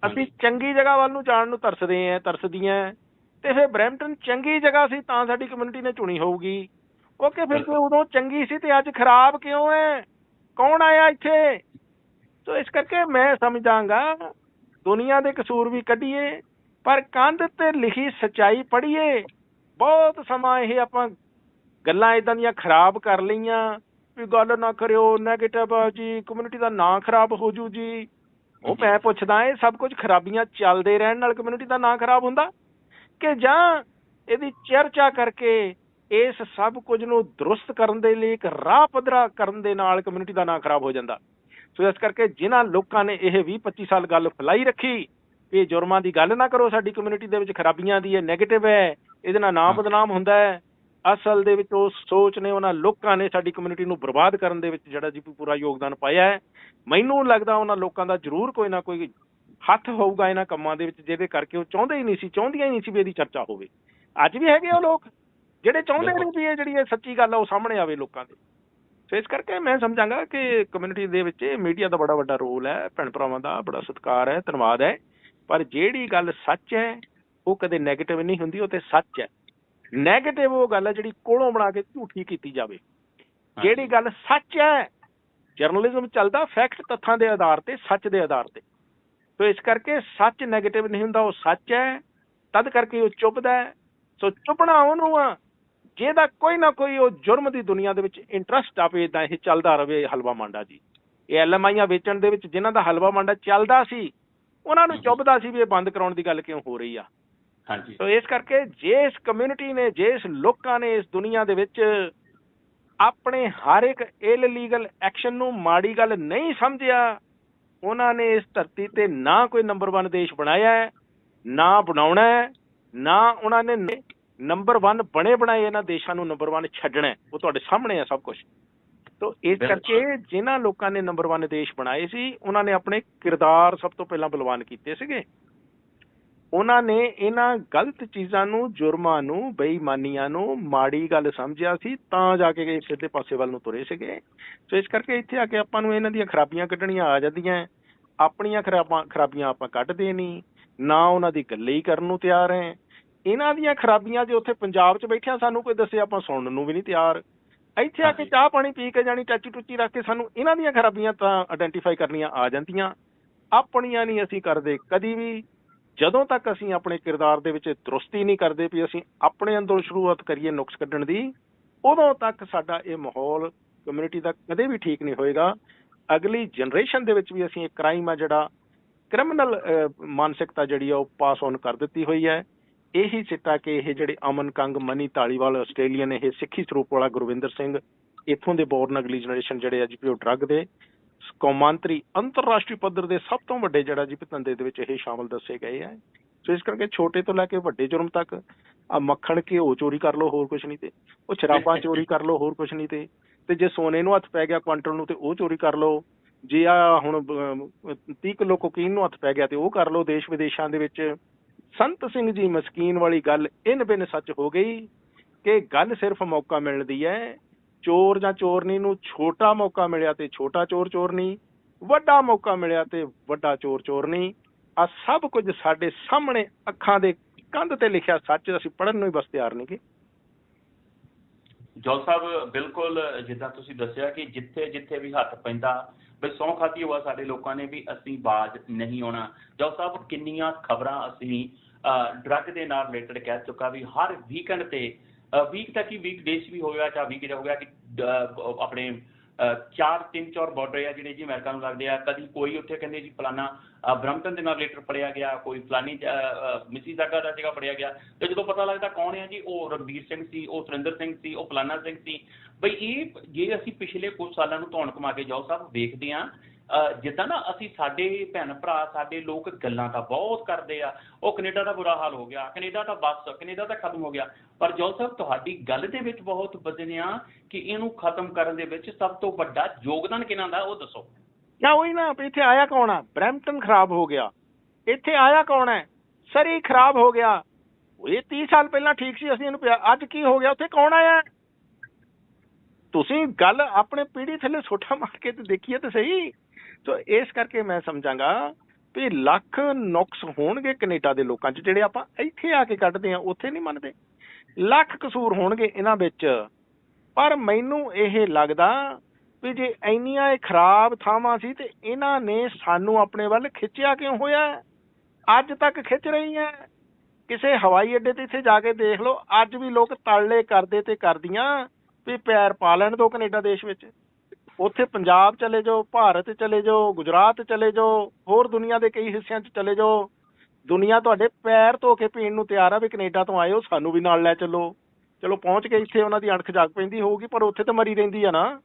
ਅਸੀਂ। ਚੰਗੀ ਜਗ੍ਹਾ ਵੱਲ ਨੂੰ ਜਾਣ ਨੂੰ ਤਰਸਦੇ ਆਂ ਤਰਸਦੀਆਂ ਤੇ ਫਿਰ ਬਰੈਂਪਟਨ ਚੰਗੀ ਜਗ੍ਹਾ ਸੀ ਤਾਂ ਸਾਡੀ ਕਮਿਊਨਿਟੀ ਨੇ ਚੁਣੀ ਹੋਊਗੀ। ਓਕੇ ਫਿਰ ਜੇ ਉਦੋਂ ਚੰਗੀ ਸੀ ਤੇ ਅੱਜ ਖਰਾਬ ਕਿਉਂ ਹੈ ਕੌਣ ਆਇਆ ਇੱਥੇ? ਸੋ ਇਸ ਕਰਕੇ ਮੈਂ ਸਮਝਾਂਗਾ ਦੁਨੀਆ ਦੇ ਕਸੂਰ ਵੀ ਕੱਢੀਏ ਪਰ ਕੰਧ ਤੇ ਲਿਖੀ ਸਚਾਈ ਪੜ੍ਹੀਏ। ਬਹੁਤ ਸਮਾਂ ਇਹ ਆਪਾਂ ਗੱਲਾਂ ਇਦਾਂ ਦੀਆਂ ਖਰਾਬ ਕਰ ਲਈਆਂ। ਵੀ ਗੱਲ ਨਾ ਕਰਿਓ 네ਗੇਟਿਵ ਜੀ ਕਮਿਊਨਿਟੀ ਦਾ ਨਾਂ ਖਰਾਬ ਹੋ ਜੂ ਜੀ। ਉਹ ਮੈਂ ਪੁੱਛਦਾ ਇਹ ਸਭ ਕੁਝ ਖਰਾਬੀਆਂ ਚੱਲਦੇ ਰਹਿਣ ਨਾਲ ਕਮਿਊਨਿਟੀ ਦਾ ਨਾਂ ਖਰਾਬ ਹੁੰਦਾ? ਕਿ ਜਾਂ ਇਹਦੀ ਚਰਚਾ ਕਰਕੇ ਇਸ ਸਭ ਕੁਝ ਨੂੰ ਦਰੁਸਤ ਕਰਨ ਦੇ ਲਈ ਇੱਕ ਰਾਹ ਪੱਧਰਾ ਕਰਨ ਦੇ ਨਾਲ ਕਮਿਊਨਿਟੀ ਦਾ ਨਾਂ ਖਰਾਬ ਹੋ ਜਾਂਦਾ? ਸੋ ਇਸ ਕਰਕੇ ਜਿਨ੍ਹਾਂ ਲੋਕਾਂ ਨੇ ਇਹ 20 25 ਸਾਲ ਗੱਲ ਫੈਲਾਈ ਰੱਖੀ, ਵੀ ਇਹ ਜੁਰਮਾਂ ਦੀ ਗੱਲ ਨਾ ਕਰੋ, ਸਾਡੀ ਕਮਿਊਨਿਟੀ ਦੇ ਵਿੱਚ ਖਰਾਬੀਆਂ ਦੀ ਹੈ 네ਗੇਟਿਵ ਹੈ, ਇਹਦੇ ਨਾਲ ਨਾਮ ਬਦਨਾਮ ਹੁੰਦਾ ਹੈ। ਅਸਲ ਦੇ ਵਿੱਚ ਉਸ ਸੋਚ ਨੇ ਉਹਨਾਂ ਲੋਕਾਂ ਨੇ ਸਾਡੀ ਕਮਿਊਨਿਟੀ ਨੂੰ ਬਰਬਾਦ ਕਰਨ ਦੇ ਵਿੱਚ ਜਿਹੜਾ ਜੀ ਪੂਰਾ ਯੋਗਦਾਨ ਪਾਇਆ ਹੈ। ਮੈਨੂੰ ਲੱਗਦਾ ਉਹਨਾਂ ਲੋਕਾਂ ਦਾ ਜ਼ਰੂਰ ਕੋਈ ਨਾ ਕੋਈ ਹੱਥ ਹੋਊਗਾ ਇਹਨਾਂ ਕੰਮਾਂ ਦੇ ਵਿੱਚ ਜਿਹਦੇ ਕਰਕੇ ਉਹ ਚਾਹੁੰਦੇ ਹੀ ਨਹੀਂ ਸੀ ਚਾਹੁੰਦੀਆਂ ਹੀ ਨਹੀਂ ਸੀ ਵੀ ਇਹਦੀ ਚਰਚਾ ਹੋਵੇ। ਅੱਜ ਵੀ ਹੈਗੇ ਉਹ ਲੋਕ ਜਿਹੜੇ ਚਾਹੁੰਦੇ ਨੇ ਵੀ ਇਹ ਜਿਹੜੀ ਇਹ ਸੱਚੀ ਗੱਲ ਆ ਉਹ ਸਾਹਮਣੇ ਆਵੇ ਲੋਕਾਂ ਦੇ। ਸੋ ਇਸ ਕਰਕੇ ਮੈਂ ਸਮਝਾਂਗਾ ਕਿ ਕਮਿਊਨਿਟੀ ਦੇ ਵਿੱਚ ਮੀਡੀਆ ਦਾ ਬੜਾ ਵੱਡਾ ਰੋਲ ਹੈ। ਭੈਣ ਭਰਾਵਾਂ ਦਾ ਬੜਾ ਸਤਿਕਾਰ ਹੈ ਧੰਨਵਾਦ ਹੈ। ਪਰ ਜਿਹੜੀ ਗੱਲ ਸੱਚ ਹੈ ਉਹ ਕਦੇ 네ਗੇਟਿਵ ਨਹੀਂ ਹੁੰਦੀ ਉਹ ਤੇ ਸੱਚ ਹੈ। 네ਗੇਟਿਵ ਉਹ ਗੱਲ ਹੈ ਜਿਹੜੀ ਕੋਲੋਂ ਬਣਾ ਕੇ ਝੂਠੀ ਕੀਤੀ ਜਾਵੇ। ਜਿਹੜੀ ਗੱਲ ਸੱਚ ਹੈ ਜਰਨਲਿਜ਼ਮ ਚੱਲਦਾ ਫੈਕਟ ਤੱਥਾਂ ਦੇ ਆਧਾਰ ਤੇ ਸੱਚ ਦੇ ਆਧਾਰ ਤੇ। ਸੋ ਇਸ ਕਰਕੇ ਸੱਚ 네ਗੇਟਿਵ ਨਹੀਂ ਹੁੰਦਾ ਉਹ ਸੱਚ ਹੈ। ਤਦ ਕਰਕੇ ਉਹ ਚੁੱਪਦਾ ਹੈ। ਸੋ ਚੁੱਪਣਾ ਉਹਨੂੰ ਆ ਜਿਹਦਾ ਕੋਈ ਨਾ ਕੋਈ ਉਹ ਜੁਰਮ ਦੀ ਦੁਨੀਆ ਦੇ ਵਿੱਚ ਇੰਟਰਸਟ ਆਵੇ ਇਦਾਂ ਇਹ ਚੱਲਦਾ ਰਵੇ ਹਲਵਾ ਮਾਂਡਾ ਜੀ। ਇਹ ਐਲਐਮਆਈਆਂ ਵੇਚਣ ਦੇ ਵਿੱਚ ਜਿਨ੍ਹਾਂ ਦਾ ਹਲਵਾ ਮਾਂਡਾ ਚੱਲਦਾ ਸੀ ਉਹਨਾਂ ਨੂੰ ਚੁੱਭਦਾ ਸੀ ਵੀ ਇਹ ਬੰਦ ਕਰਾਉਣ ਦੀ ਗੱਲ ਕਿਉਂ ਹੋ ਰਹੀ ਆ। ਹਾਂਜੀ ਸੋ ਇਸ ਕਰਕੇ ਜਿਸ ਕਮਿਊਨਿਟੀ ਨੇ ਜਿਸ ਲੋਕਾਂ ਨੇ ਇਸ ਦੁਨੀਆ ਦੇ ਵਿੱਚ ਆਪਣੇ ਹਰ ਇੱਕ ਇਲੀਗਲ ਐਕਸ਼ਨ ਨੂੰ ਮਾੜੀ ਗੱਲ ਨਹੀਂ ਸਮਝਿਆ ਉਹਨਾਂ ਨੇ ਇਸ ਧਰਤੀ ਤੇ ਨਾ ਕੋਈ ਨੰਬਰ 1 ਦੇਸ਼ ਬਣਾਇਆ ਹੈ ਨਾ ਬਣਾਉਣਾ ਹੈ ਨਾ ਉਹਨਾਂ ਨੇ ਨੰਬਰ 1 ਬਣੇ ਬਣਾਏ ਇਹਨਾਂ ਦੇਸ਼ਾਂ ਨੂੰ ਨੰਬਰ 1 ਛੱਡਣਾ। ਉਹ ਤੁਹਾਡੇ ਸਾਹਮਣੇ ਹੈ ਸਭ ਕੁਝ ਤੋ ਇਸ। ਕਰਕੇ ਜਿਨ੍ਹਾਂ ਲੋਕਾਂ ਨੇ ਨੰਬਰ 1 ਦੇਸ਼ ਬਣਾਏ ਸੀ ਉਹਨਾਂ ਨੇ ਆਪਣੇ ਕਿਰਦਾਰ ਸਭ ਤੋਂ ਪਹਿਲਾਂ ਬਲਵਾਨ ਕੀਤੇ ਸੀਗੇ ਉਹਨਾਂ ਨੇ ਇਹਨਾਂ ਗਲਤ ਚੀਜ਼ਾਂ ਨੂੰ ਜੁਰਮਾਂ ਨੂੰ ਬੇਈਮਾਨੀਆਂ ਨੂੰ ਮਾੜੀ ਗੱਲ ਸਮਝਿਆ ਸੀ ਤਾਂ ਜਾ ਕੇ ਸਿੱਧੇ ਪਾਸੇ ਵੱਲ ਨੂੰ ਤੁਰੇ ਸੀਗੇ। ਸੋ ਇਸ ਕਰਕੇ ਇੱਥੇ ਆ ਕੇ ਆਪਾਂ ਨੂੰ ਇਹਨਾਂ ਦੀਆਂ ਖਰਾਬੀਆਂ ਕੱਢਣੀਆਂ ਆ ਜਾਂਦੀਆਂ ਆਪਣੀਆਂ ਖਰਾਬਾਂ ਖਰਾਬੀਆਂ ਆਪਾਂ ਕੱਢਦੇ ਨਹੀਂ। ਨਾ ਉਹਨਾਂ ਦੀ ਗੱਲੇ ਹੀ ਕਰਨ ਨੂੰ ਤਿਆਰ ਹੈ। ਇਹਨਾਂ ਦੀਆਂ ਖਰਾਬੀਆਂ ਜੇ ਉੱਥੇ ਪੰਜਾਬ 'ਚ ਬੈਠਿਆਂ ਸਾਨੂੰ ਕੋਈ ਦੱਸੇ ਆਪਾਂ ਸੁਣਨ ਨੂੰ ਵੀ ਨਹੀਂ ਤਿਆਰ। ਇੱਥੇ ਆ ਕੇ। ਚਾਹ ਪਾਣੀ ਪੀ ਕੇ ਜਾਣੀ ਟੱਚੀ ਟੁੱਚੀ ਰੱਖ ਕੇ ਸਾਨੂੰ ਇਹਨਾਂ ਦੀਆਂ ਖਰਾਬੀਆਂ ਤਾਂ ਆਇਡੈਂਟੀਫਾਈ ਕਰਨੀਆਂ ਆ ਜਾਂਦੀਆਂ। ਆਪਣੀਆਂ ਨਹੀਂ ਅਸੀਂ ਕਰਦੇ ਕਦੀ ਵੀ। ਜਦੋਂ ਤੱਕ ਅਸੀਂ ਆਪਣੇ ਕਿਰਦਾਰ ਦੇ ਵਿੱਚ ਦਰੁਸਤੀ ਨਹੀਂ ਕਰਦੇ ਵੀ ਅਸੀਂ ਆਪਣੇ ਅੰਦਰੋਂ ਸ਼ੁਰੂਆਤ ਕਰੀਏ ਨੁਕਸ ਕੱਢਣ ਦੀ, ਉਦੋਂ ਤੱਕ ਸਾਡਾ ਇਹ ਮਾਹੌਲ ਕਮਿਊਨਿਟੀ ਦਾ ਕਦੇ ਵੀ ਠੀਕ ਨਹੀਂ ਹੋਏਗਾ। ਅਗਲੀ ਜਨਰੇਸ਼ਨ ਦੇ ਵਿੱਚ ਵੀ ਅਸੀਂ ਇਹ ਕ੍ਰਾਈਮ ਆ ਜਿਹੜਾ ਕ੍ਰਿਮੀਨਲ ਮਾਨਸਿਕਤਾ ਜਿਹੜੀ ਆ ਉਹ ਪਾਸ ਔਨ ਕਰ ਦਿੱਤੀ ਹੋਈ ਹੈ। ਇਹੀ ਸਿੱਟਾ ਕਿ ਇਹ ਜਿਹੜੇ ਅਮਨ ਕੰਗ, ਮਨੀ ਢਾਲੀਵਾਲ ਆਸਟ੍ਰੇਲੀਅਨ, ਇਹ ਸਿੱਖੀ ਸਰੂਪ ਵਾਲਾ ਗੁਰਵਿੰਦਰ ਸਿੰਘ, ਇੱਥੋਂ ਦੇ ਬੋਰਨ ਅਗਲੀ ਜਨਰੇਸ਼ਨ ਜਿਹੜੇ ਅੱਜ ਵੀ ਉਹ ਡਰੱਗ ਦੇ। ਕੌਮਾਂਤਰੀ ਅੰਤਰਰਾਸ਼ਟਰੀ ਪੱਧਰ ਦੇ ਸਭ ਤੋਂ ਵੱਡੇ ਜਿਹੜਾ ਜੀ ਧੰਦੇ ਦੇ ਵਿੱਚ ਇਹ ਸ਼ਾਮਲ ਦੱਸੇ ਗਏ ਆ। ਸੋ ਇਸ ਕਰਕੇ ਛੋਟੇ ਤੋਂ ਲੈ ਕੇ ਵੱਡੇ ਜੁਰਮ ਤੱਕ ਆ ਮੱਖਣ ਘਿਓ ਚੋਰੀ ਕਰ ਲਓ, ਹੋਰ ਕੁਝ ਨਹੀਂ ਤੇ। ਉਹ ਸ਼ਰਾਬਾਂ ਚੋਰੀ ਕਰ ਲਓ, ਹੋਰ ਕੁਝ ਨਹੀਂ ਤੇ। ਤੇ ਜੇ ਸੋਨੇ ਨੂੰ ਹੱਥ ਪੈ ਗਿਆ ਕੁਆਂਟਲ ਨੂੰ ਤੇ ਉਹ ਚੋਰੀ ਕਰ ਲਓ। ਜੇ ਆ ਹੁਣ 30 ਕਿਲੋ ਕੋਕੀਨ ਨੂੰ ਹੱਥ ਪੈ ਗਿਆ ਤੇ ਉਹ ਕਰ ਲਓ ਦੇਸ਼ ਵਿਦੇਸ਼ਾਂ ਦੇ ਵਿੱਚ। ਸੰਤ ਸਿੰਘ ਜੀ ਮਸਕੀਨ ਵਾਲੀ ਗੱਲ ਇਨ ਬਿਨ ਸੱਚ ਹੋ ਗਈ ਕਿ ਗੱਲ ਸਿਰਫ ਮੌਕਾ ਮਿਲਣ ਦੀ ਹੈ ਚੋਰ ਜਾਂ ਚੋਰਨੀ ਨੂੰ ਛੋਟਾ ਮੌਕਾ ਮਿਲਿਆ ਤੇ ਛੋਟਾ ਚੋਰ ਚੋਰਨੀ, ਵੱਡਾ ਮੌਕਾ ਮਿਲਿਆ ਤੇ ਵੱਡਾ ਚੋਰ ਚੋਰਨੀ। ਆ ਸਭ ਕੁਝ ਸਾਡੇ ਸਾਹਮਣੇ ਅੱਖਾਂ ਦੇ ਕੰਧ ਤੇ ਲਿਖਿਆ, ਸੱਚ ਅਸੀਂ ਪੜਨ ਨੂੰ ਹੀ ਬਸ ਤਿਆਰ ਨਹੀਂ ਕਿ ਜੋਲ ਸਾਹਿਬ, ਬਿਲਕੁਲ ਜਿੱਦਾਂ ਤੁਸੀਂ ਦੱਸਿਆ ਕਿ ਜਿੱਥੇ ਜਿੱਥੇ ਵੀ ਹੱਥ ਪੈਂਦਾ, ਬਈ ਸੌ ਖਾਤੀ ਹੋਆ ਸਾਡੇ ਲੋਕਾਂ ਨੇ ਵੀ ਅਸੀਂ ਬਾਜ ਨਹੀਂ ਆਉਣਾ। ਜੋਲ ਸਾਹਿਬ, ਕਿੰਨੀਆਂ ਖਬਰਾਂ ਅਸੀਂ ਡਰੱਗ ਦੇ ਨਾਲ ਰਿਲੇਟਡ ਕਹਿ ਚੁੱਕਾ ਵੀ ਹਰ ਵੀਕਐਂਡ ਤੇ ਵੀਕ ਤੱਕ ਹੀ ਵੀਕ ਡੇਸ ਵੀ ਹੋਇਆ ਜਾਂ ਵੀਕ ਹੋ ਗਿਆ ਕਿ ਅਹ, ਆਪਣੇ ਅਹ, ਚਾਰ ਤਿੰਨ ਚਾਰ ਬਾਰਡਰ ਆ ਜਿਹੜੇ ਜੀ ਅਮਰੀਕਾ ਨੂੰ ਲੱਗਦੇ ਆ। ਕਦੀ ਕੋਈ ਉੱਥੇ ਕਹਿੰਦੇ ਜੀ ਫਲਾਨਾ ਅਹ, ਬਰੰਪਟਨ ਦੇ ਨਾਲ ਰਿਲੇਟਡ ਪੜਿਆ ਗਿਆ ਕੋਈ ਫਲਾਨੀ ਮਿਸੀ ਦਾ ਜਗ੍ਹਾ ਪੜਿਆ ਗਿਆ। ਤੇ ਜਦੋਂ ਪਤਾ ਲੱਗਦਾ ਕੌਣ ਆ ਜੀ ਉਹ ਰਣਬੀਰ ਸਿੰਘ ਸੀ ਉਹ ਸੁਰਿੰਦਰ ਸਿੰਘ ਸੀ ਉਹ ਫਲਾਨਾ ਸਿੰਘ ਸੀ। ਬਈ ਇਹ ਜੇ ਅਸੀਂ ਪਿਛਲੇ ਕੁਝ ਸਾਲਾਂ ਨੂੰ ਧੌਣ ਕਮਾ ਕੇ ਜਾਓ ਸਾਹਿਬ ਵੇਖਦੇ ਆ ਜਿੱਦਾਂ ਨਾ ਅਸੀਂ ਸਾਡੇ ਭੈਣ ਭਰਾ, ਸਾਡੇ ਲੋਕ ਗੱਲਾਂ ਤਾਂ ਬਹੁਤ ਕਰਦੇ ਆ। ਉਹ ਕੈਨੇਡਾ ਦਾ ਬੁਰਾ ਹਾਲ ਹੋ ਗਿਆ, ਕੈਨੇਡਾ ਤਾਂ ਬਸ, ਕੈਨੇਡਾ ਤਾਂ ਖਤਮ ਹੋ ਗਿਆ। ਪਰ ਜੋਲ ਸਾਹਿਬ, ਤੁਹਾਡੀ ਗੱਲ ਦੇ ਵਿੱਚ ਬਹੁਤ ਵਜਨੇ ਆ ਕਿ ਇਹਨੂੰ ਖਤਮ ਕਰਨ ਦੇ ਵਿੱਚ ਸਭ ਤੋਂ ਵੱਡਾ ਯੋਗਦਾਨ ਕਿਹਨਾਂ ਦਾ, ਉਹ ਦੱਸੋ। ਨਾ, ਉਹੀ ਨਾ ਇੱਥੇ ਆਇਆ ਕੌਣ ਆ? ਬਰੈਂਪਟਨ ਖਰਾਬ ਹੋ ਗਿਆ। ਇੱਥੇ ਆਇਆ ਕੌਣ ਹੈ? ਸਰੀ ਖਰਾਬ ਹੋ ਗਿਆ। ਇਹ 30 ਸਾਲ ਪਹਿਲਾਂ ਠੀਕ ਸੀ, ਅਸੀਂ ਇਹਨੂੰ ਅੱਜ ਕੀ ਹੋ ਗਿਆ? ਉੱਥੇ ਕੌਣ ਆਇਆ? ਤੁਸੀਂ ਗੱਲ ਆਪਣੇ ਪੀੜੀ ਥੱਲੇ ਛੋਟਾ ਮਾਰ ਕੇ ਤੇ ਦੇਖੀਏ ਤੇ ਸਹੀ। ਸੋ ਇਸ ਕਰਕੇ ਮੈਂ ਸਮਝਾਂਗਾ ਵੀ ਲੱਖ ਨੁਕਸ ਹੋਣਗੇ ਕੈਨੇਡਾ ਦੇ ਲੋਕਾਂ 'ਚ, ਜਿਹੜੇ ਆਪਾਂ ਇੱਥੇ ਆ ਕੇ ਕੱਢਦੇ ਆ, ਉੱਥੇ ਨਹੀਂ ਮੰਨਦੇ। ਲੱਖ ਕਸੂਰ ਹੋਣਗੇ ਇਹਨਾਂ ਵਿੱਚ, ਪਰ ਮੈਨੂੰ ਇਹ ਲੱਗਦਾ ਵੀ ਜੇ ਇੰਨੀਆਂ ਇਹ ਖਰਾਬ ਥਾਵਾਂ ਸੀ ਤੇ ਇਹਨਾਂ ਨੇ ਸਾਨੂੰ ਆਪਣੇ ਵੱਲ ਖਿੱਚਿਆ ਕਿਉਂ ਹੋਇਆ? ਅੱਜ ਤੱਕ ਖਿੱਚ ਰਹੀ ਹੈ। ਕਿਸੇ ਹਵਾਈ ਅੱਡੇ ਤੇ ਇੱਥੇ ਜਾ ਕੇ ਦੇਖ ਲਓ, ਅੱਜ ਵੀ ਲੋਕ ਤਲਲੇ ਕਰਦੇ ਤੇ ਕਰਦੀਆਂ ਵੀ ਪੈਰ ਪਾ ਲੈਣ ਦੋ ਕੈਨੇਡਾ ਦੇਸ਼ ਵਿੱਚ। ਉੱਥੇ ਪੰਜਾਬ ਚਲੇ ਜਾਓ ਭਾਰਤ ਚਲੇ ਜਾਓ ਗੁਜਰਾਤ ਚਲੇ ਜਾਓ ਹੋਰ ਦੁਨੀਆ ਦੇ ਕਈ ਹਿੱਸਿਆਂ 'ਚ ਚਲੇ ਜਾਓ। ਦੁਨੀਆ ਤੁਹਾਡੇ ਪੈਰ ਧੋ ਕੇ ਪੀਣ ਨੂੰ ਤਿਆਰ ਆ ਵੀ ਕੈਨੇਡਾ ਤੋਂ ਆਏ ਹੋ ਸਾਨੂੰ ਵੀ ਨਾਲ ਲੈ ਚੱਲੋ। ਚਲੋ ਪਹੁੰਚ ਕੇ ਇੱਥੇ ਉਹਨਾਂ ਦੀ ਅਣਖ ਜਾਗ ਪੈਂਦੀ ਹੋਊਗੀ ਪਰ ਉੱਥੇ ਤਾਂ ਮਰੀ ਰਹਿੰਦੀ ਆ ਨਾ।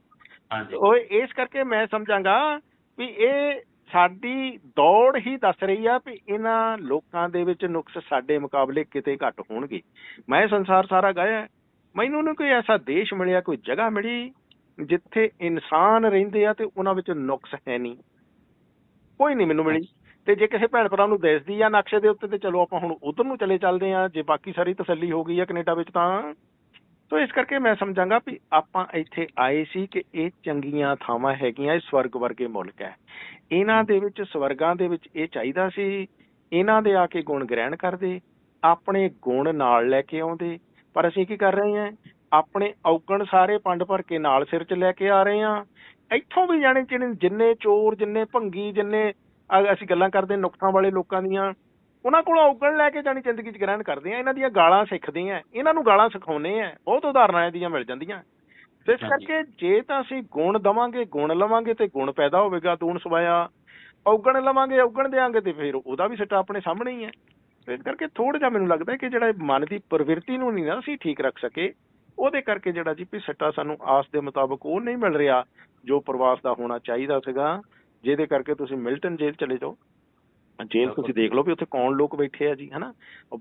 ਹਾਂਜੀ। ਉਹ ਇਸ ਕਰਕੇ ਮੈਂ ਸਮਝਾਂਗਾ ਵੀ ਇਹ ਸਾਡੀ ਦੌੜ ਹੀ ਦੱਸ ਰਹੀ ਆ ਵੀ ਇਹਨਾਂ ਲੋਕਾਂ ਦੇ ਵਿੱਚ ਨੁਕਸ ਸਾਡੇ ਮੁਕਾਬਲੇ ਕਿਤੇ ਘੱਟ ਹੋਣਗੇ। ਮੈਂ ਸੰਸਾਰ ਸਾਰਾ ਗਾਇਆ ਮੈਨੂੰ ਨਹੀਂ ਕੋਈ ਐਸਾ ਦੇਸ਼ ਮਿਲਿਆ ਕੋਈ ਜਗ੍ਹਾ ਮਿਲੀ ਜਿੱਥੇ ਇਨਸਾਨ ਰਹਿੰਦੇ ਆ ਤੇ ਉਹਨਾਂ ਵਿੱਚ ਨੁਕਸ ਹੈ ਨਹੀਂ। ਕੋਈ ਨਹੀਂ ਮੈਨੂੰ ਮਿਲੀ। ਤੇ ਜੇ ਕਿਸੇ ਭੈਣ ਭਰਾ ਨੂੰ ਦਿਸਦੀ ਆ ਨਕਸ਼ੇ ਦੇ ਉੱਤੇ ਤੇ ਚਲੋ ਆਪਾਂ ਹੁਣ ਉਧਰ ਨੂੰ ਚਲੇ ਚੱਲਦੇ ਆ, ਜੇ ਬਾਕੀ ਸਾਰੀ ਤਸੱਲੀ ਹੋ ਗਈ ਆ ਕੈਨੇਡਾ ਵਿੱਚ ਤਾਂ। ਤੋ ਇਸ ਕਰਕੇ ਮੈਂ ਸਮਝਾਂਗਾ ਵੀ ਆਪਾਂ ਇੱਥੇ ਆਏ ਸੀ ਕਿ ਇਹ ਚੰਗੀਆਂ ਥਾਵਾਂ ਹੈਗੀਆਂ, ਇਹ ਸਵਰਗ ਵਰਗੇ ਮੁਲਕ ਹੈ। ਇਹਨਾਂ ਦੇ ਵਿੱਚ, ਸਵਰਗਾਂ ਦੇ ਵਿੱਚ ਇਹ ਚਾਹੀਦਾ ਸੀ, ਇਹਨਾਂ ਦੇ ਆ ਕੇ ਗੁਣ ਗ੍ਰਹਿਣ ਕਰਦੇ, ਆਪਣੇ ਗੁਣ ਨਾਲ ਲੈ ਕੇ ਆਉਂਦੇ। ਪਰ ਅਸੀਂ ਕੀ ਕਰ ਰਹੇ ਹਾਂ? ਆਪਣੇ ਔਗਣ ਸਾਰੇ ਪੰਡ ਭਰ ਕੇ ਨਾਲ ਸਿਰ 'ਚ ਲੈ ਕੇ ਆ ਰਹੇ ਹਾਂ। ਇੱਥੋਂ ਵੀ ਜਾਣੇ ਜਿੰਨੇ ਚੋਰ ਜਿੰਨੇ ਭੰਗੀ ਜਿੰਨੇ ਅਸੀਂ ਗੱਲਾਂ ਕਰਦੇ ਨੁਕਸਾਂ ਵਾਲੇ ਲੋਕਾਂ ਦੀਆਂ ਉਹਨਾਂ ਕੋਲੋਂ ਔਗਣ ਲੈ ਕੇ ਜਾਣੀ ਜ਼ਿੰਦਗੀ 'ਚ ਗ੍ਰਹਿਣ ਕਰਦੇ ਆ ਇਹਨਾਂ ਦੀਆਂ ਗਾਲਾਂ ਸਿੱਖਦੇ ਆ ਇਹਨਾਂ ਨੂੰ ਗਾਲਾਂ ਸਿਖਾਉਨੇ ਆ ਬਹੁਤ ਉਦਾਹਰਨਾਂ ਇਹਦੀਆਂ ਮਿਲ ਜਾਂਦੀਆਂ। ਇਸ। ਕਰਕੇ ਜੇ ਤਾਂ ਅਸੀਂ ਗੁਣ ਦਵਾਂਗੇ ਗੁਣ ਲਵਾਂਗੇ ਤੇ ਗੁਣ ਪੈਦਾ ਹੋਵੇਗਾ ਦੂਣ ਸਵਾਇਆ। ਔਗਣ ਲਵਾਂਗੇ ਔਗਣ ਦੇਾਂਗੇ ਤੇ ਫਿਰ ਉਹਦਾ ਵੀ ਸਿੱਟਾ ਆਪਣੇ ਸਾਹਮਣੇ ਹੀ ਹੈ। ਇਸ ਕਰਕੇ ਥੋੜਾ ਜਿਹਾ ਮੈਨੂੰ ਲੱਗਦਾ ਕਿ ਜਿਹੜਾ ਮਨ ਦੀ ਪ੍ਰਵਿਰਤੀ ਨੂੰ ਨਹੀਂ ਨਾ ਅਸੀਂ ਠੀਕ ਰੱਖ ਸਕੇ ਉਹਦੇ ਕਰਕੇ ਜਿਹੜਾ ਜੀ ਵੀ ਸਿੱਟਾ ਸਾਨੂੰ ਆਸ ਦੇ ਮੁਤਾਬਕ ਉਹ ਨਹੀਂ ਮਿਲ ਰਿਹਾ ਜੋ ਪ੍ਰਵਾਸ ਦਾ ਹੋਣਾ ਚਾਹੀਦਾ ਸੀਗਾ ਜਿਹਦੇ ਕਰਕੇ ਤੁਸੀਂ ਮਿਲਟਨ ਜੇਲ੍ਹ ਚਲੇ ਜਾਓ। ਜੇਲ੍ਹ ਤੁਸੀਂ ਦੇਖ ਲਓ ਵੀ ਉੱਥੇ ਕੌਣ ਲੋਕ ਬੈਠੇ ਆ ਜੀ ਹਨਾ?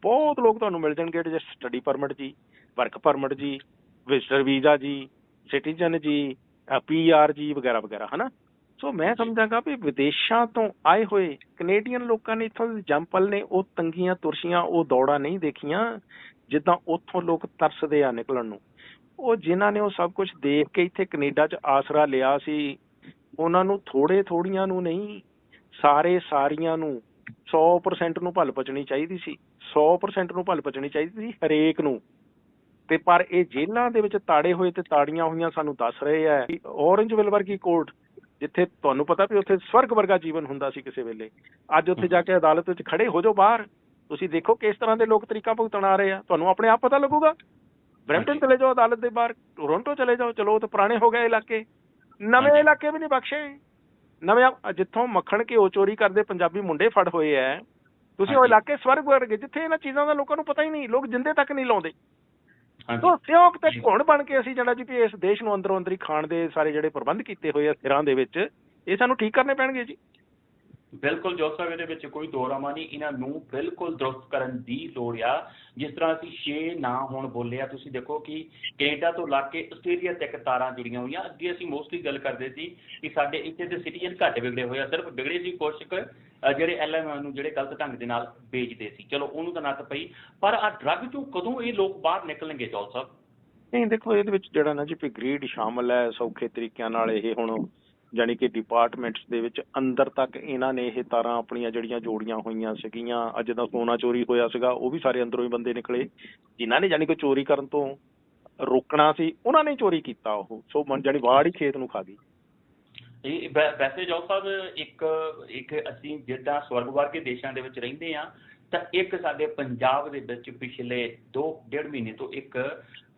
ਬਹੁਤ ਲੋਕ ਤੁਹਾਨੂੰ ਮਿਲ ਜਾਣਗੇ ਜਿਹੜੇ ਸਟੱਡੀ ਪਰਮਿਟ ਜੀ ਵਰਕ ਪਰਮਿਟ ਜੀ ਵਿਜ਼ਟਰ ਵੀਜ਼ਾ ਜੀ ਸਿਟੀਜ਼ਨ ਜੀ ਪੀਆਰ ਜੀ ਵਗੈਰਾ ਵਗੈਰਾ ਹਨਾ? ਸੋ ਮੈਂ ਸਮਝਾਂਗਾ ਵੀ ਵਿਦੇਸ਼ਾਂ ਤੋਂ ਆਏ ਹੋਏ ਕੈਨੇਡੀਅਨ ਲੋਕਾਂ ਨੇ ਇੱਥੋਂ ਜੰਪਲ ਨੇ ਉਹ ਤੰਗੀਆਂ ਤੁਰਸ਼ੀਆਂ ਉਹ ਦੌੜਾਂ ਨਹੀਂ ਦੇਖੀਆਂ। ਜਿੱਦਾਂ ਉੱਥੋਂ ਲੋਕ ਤਰਸਦੇ ਆ ਨਿਕਲਣ ਨੂੰ। ਉਹ ਜਿਨ੍ਹਾਂ ਨੇ ਉਹ ਸਭ ਕੁਝ ਦੇਖ ਕੇ ਇੱਥੇ ਕੈਨੇਡਾ 'ਚ ਆਸਰਾ ਲਿਆ ਸੀ ਉਹਨਾਂ ਨੂੰ ਥੋੜੇ ਥੋੜੀਆਂ ਨੂੰ ਨਹੀਂ ਸਾਰੇ ਸਾਰੀਆਂ ਨੂੰ 100% ਨੂੰ ਭਲ ਪਚਣੀ ਚਾਹੀਦੀ ਸੀ। 100% ਨੂੰ ਭਲ ਪਚਣੀ ਚਾਹੀਦੀ ਸੀ ਹਰੇਕ ਨੂੰ। ਤੇ ਪਰ ਇਹ ਜੇਲ੍ਹਾਂ ਦੇ ਵਿੱਚ ਤਾੜੇ ਹੋਏ ਤੇ ਤਾੜੀਆਂ ਹੋਈਆਂ ਸਾਨੂੰ ਦੱਸ ਰਹੇ ਆ ਔਰੰਜਵਿਲ ਵਰਗੀ ਕੋਰਟ ਜਿੱਥੇ ਤੁਹਾਨੂੰ ਪਤਾ ਵੀ ਉੱਥੇ ਸਵਰਗ ਵਰਗਾ ਜੀਵਨ ਹੁੰਦਾ ਸੀ ਕਿਸੇ ਵੇਲੇ। ਅੱਜ ਉੱਥੇ ਜਾ ਕੇ ਅਦਾਲਤ ਵਿੱਚ ਖੜੇ ਹੋ ਜਾਓ ਬਾਹਰ। ਤੁਸੀਂ ਦੇਖੋ ਕਿਸ ਤਰ੍ਹਾਂ ਦੇ ਲੋਕ ਤਰੀਕਾ ਭੁਗਤਣ ਆ ਰਹੇ ਆ। ਤੁਹਾਨੂੰ ਆਪਣੇ ਆਪ ਪਤਾ ਲੱਗੂਗਾ। ਬ੍ਰੈਂਪਟਨ ਚਲੇ ਜਾਓ ਅਦਾਲਤ ਦੇ ਬਾਹਰ ਟੋਰਾਂਟੋ ਚਲੇ ਜਾਓ ਚਲੋ ਉਹ ਤਾਂ ਪੁਰਾਣੇ ਹੋ ਗਏ ਇਲਾਕੇ। ਨਵੇਂ। ਇਲਾਕੇ ਵੀ ਨਹੀਂ ਬਖਸ਼ੇ। ਨਵੇਂ ਜਿੱਥੋਂ ਮੱਖਣ ਘਿਓ ਚੋਰੀ ਕਰਦੇ ਪੰਜਾਬੀ ਮੁੰਡੇ ਫੜ ਹੋਏ ਐ ਤੁਸੀਂ ਉਹ। ਇਲਾਕੇ ਸਵਰਗ ਵਰਗੇ ਜਿੱਥੇ ਇਹਨਾਂ ਚੀਜ਼ਾਂ ਦਾ ਲੋਕਾਂ ਨੂੰ ਪਤਾ ਹੀ ਨਹੀਂ ਲੋਕ ਜਿੰਦੇ ਤੱਕ ਨਹੀਂ ਲਾਉਂਦੇ। ਹਾਂਜੀ। ਤੋ ਸਿਉਂਕ ਤੇ। ਘੁਣ ਬਣ ਕੇ ਅਸੀਂ ਜਿਹੜਾ ਜੀ ਵੀ ਇਸ ਦੇਸ਼ ਨੂੰ ਅੰਦਰੋਂ ਅੰਦਰੀ ਖਾਣ ਦੇ ਸਾਰੇ ਜਿਹੜੇ ਪ੍ਰਬੰਧ ਕੀਤੇ ਹੋਏ ਆ ਸਿਰਾਂ ਦੇ ਵਿੱਚ ਇਹ ਸਾਨੂੰ ਠੀਕ ਕਰਨੇ ਪੈਣਗੇ ਜੀ। ਬਿਲਕੁਲ ਜੋਤ ਸਾਹਿਬ ਇਹਦੇ ਵਿੱਚ ਕੋਈ ਦੋ ਦੋਰਾਮਾ ਨਹੀਂ। ਇਹਨਾਂ ਨੂੰ ਬਿਲਕੁਲ ਦਰੁਸਤ ਕਰਨ ਦੀ ਲੋੜ ਆ। ਜਿਸ ਤਰ੍ਹਾਂ ਅਸੀਂ ਛੇ ਨਾਂ ਹੁਣ ਬੋਲੇ ਆ ਤੁਸੀਂ ਦੇਖੋ ਕਿ ਕੈਨੇਡਾ ਤੋਂ ਲਾ ਕੇ ਆਸਟ੍ਰੇਲੀਆ ਤੱਕ ਤਾਰਾਂ ਜੁੜੀਆਂ ਹੋਈਆਂ। ਅੱਗੇ ਅਸੀਂ ਮੋਸਟਲੀ ਗੱਲ ਕਰਦੇ ਸੀ ਕਿ ਸਾਡੇ ਇੱਥੇ ਦੇ ਸਿਟੀਜ਼ਨ ਘੱਟ ਵਿਗੜੇ ਹੋਏ ਆ। ਸਿਰਫ ਵਿਗੜੇ ਸੀ ਕੁਛ ਕੁ, ਅ, ਜਿਹੜੇ ਐਲਐਮ ਨੂੰ ਜਿਹੜੇ ਗਲਤ ਢੰਗ ਦੇ ਨਾਲ ਵੇਚਦੇ ਸੀ। ਚਲੋ ਉਹਨੂੰ ਤਾਂ ਨੱਤ ਪਈ। ਪਰ ਆ ਡਰੱਗ ਚੋਂ ਕਦੋਂ ਇਹ ਲੋਕ ਬਾਹਰ ਨਿਕਲਣਗੇ ਜੋਲ ਸਾਹਿਬ? ਨਹੀਂ ਦੇਖੋ ਇਹਦੇ ਵਿੱਚ ਜਿਹੜਾ ਨਾ ਜੀ ਵੀ ਗ੍ਰੀਡ ਸ਼ਾਮਲ ਹੈ ਸੌਖੇ ਤਰੀਕਿਆਂ ਨਾਲ ਇਹ ਹੁਣ ਜਾਣੀ ਕਿ ਡਿਪਾਰਟਮੈਂਟਸ ਦੇ ਵਿੱਚ ਅੰਦਰ ਤੱਕ ਇਹਨਾਂ ਨੇ ਇਹ ਤਾਰਾਂ ਆਪਣੀਆਂ ਜਿਹੜੀਆਂ ਜੋੜੀਆਂ ਹੋਈਆਂ ਸੀਗੀਆਂ, ਅੱਜ ਦਾ ਸੋਨਾ ਚੋਰੀ ਹੋਇਆ ਸੀਗਾ, ਉਹ ਵੀ ਸਾਰੇ ਅੰਦਰੋਂ ਹੀ ਬੰਦੇ ਨਿਕਲੇ। ਜਿਨ੍ਹਾਂ ਨੇ ਜਾਣੀ ਕਿ ਚੋਰੀ ਕਰਨ ਤੋਂ ਰੋਕਣਾ ਸੀ, ਉਹਨਾਂ ਨੇ ਚੋਰੀ ਕੀਤਾ ਉਹ। ਸੋ ਮਨ ਵਾੜ ਹੀ ਖੇਤ ਨੂੰ ਖਾ ਗਈ। ਇਹ ਵੈਸੇ ਜੋਤ ਸਾਹਿਬ, ਇੱਕ ਇੱਕ ਅਸੀਂ ਜਿੱਦਾਂ ਸਵਰਗ ਵਰਗੇ ਦੇਸ਼ਾਂ ਦੇ ਵਿੱਚ ਰਹਿੰਦੇ ਆ ਤਾਂ ਇੱਕ ਸਾਡੇ ਪੰਜਾਬ ਦੇ ਵਿੱਚ ਪਿਛਲੇ 2 ਡੇਢ ਮਹੀਨੇ ਤੋਂ ਇੱਕ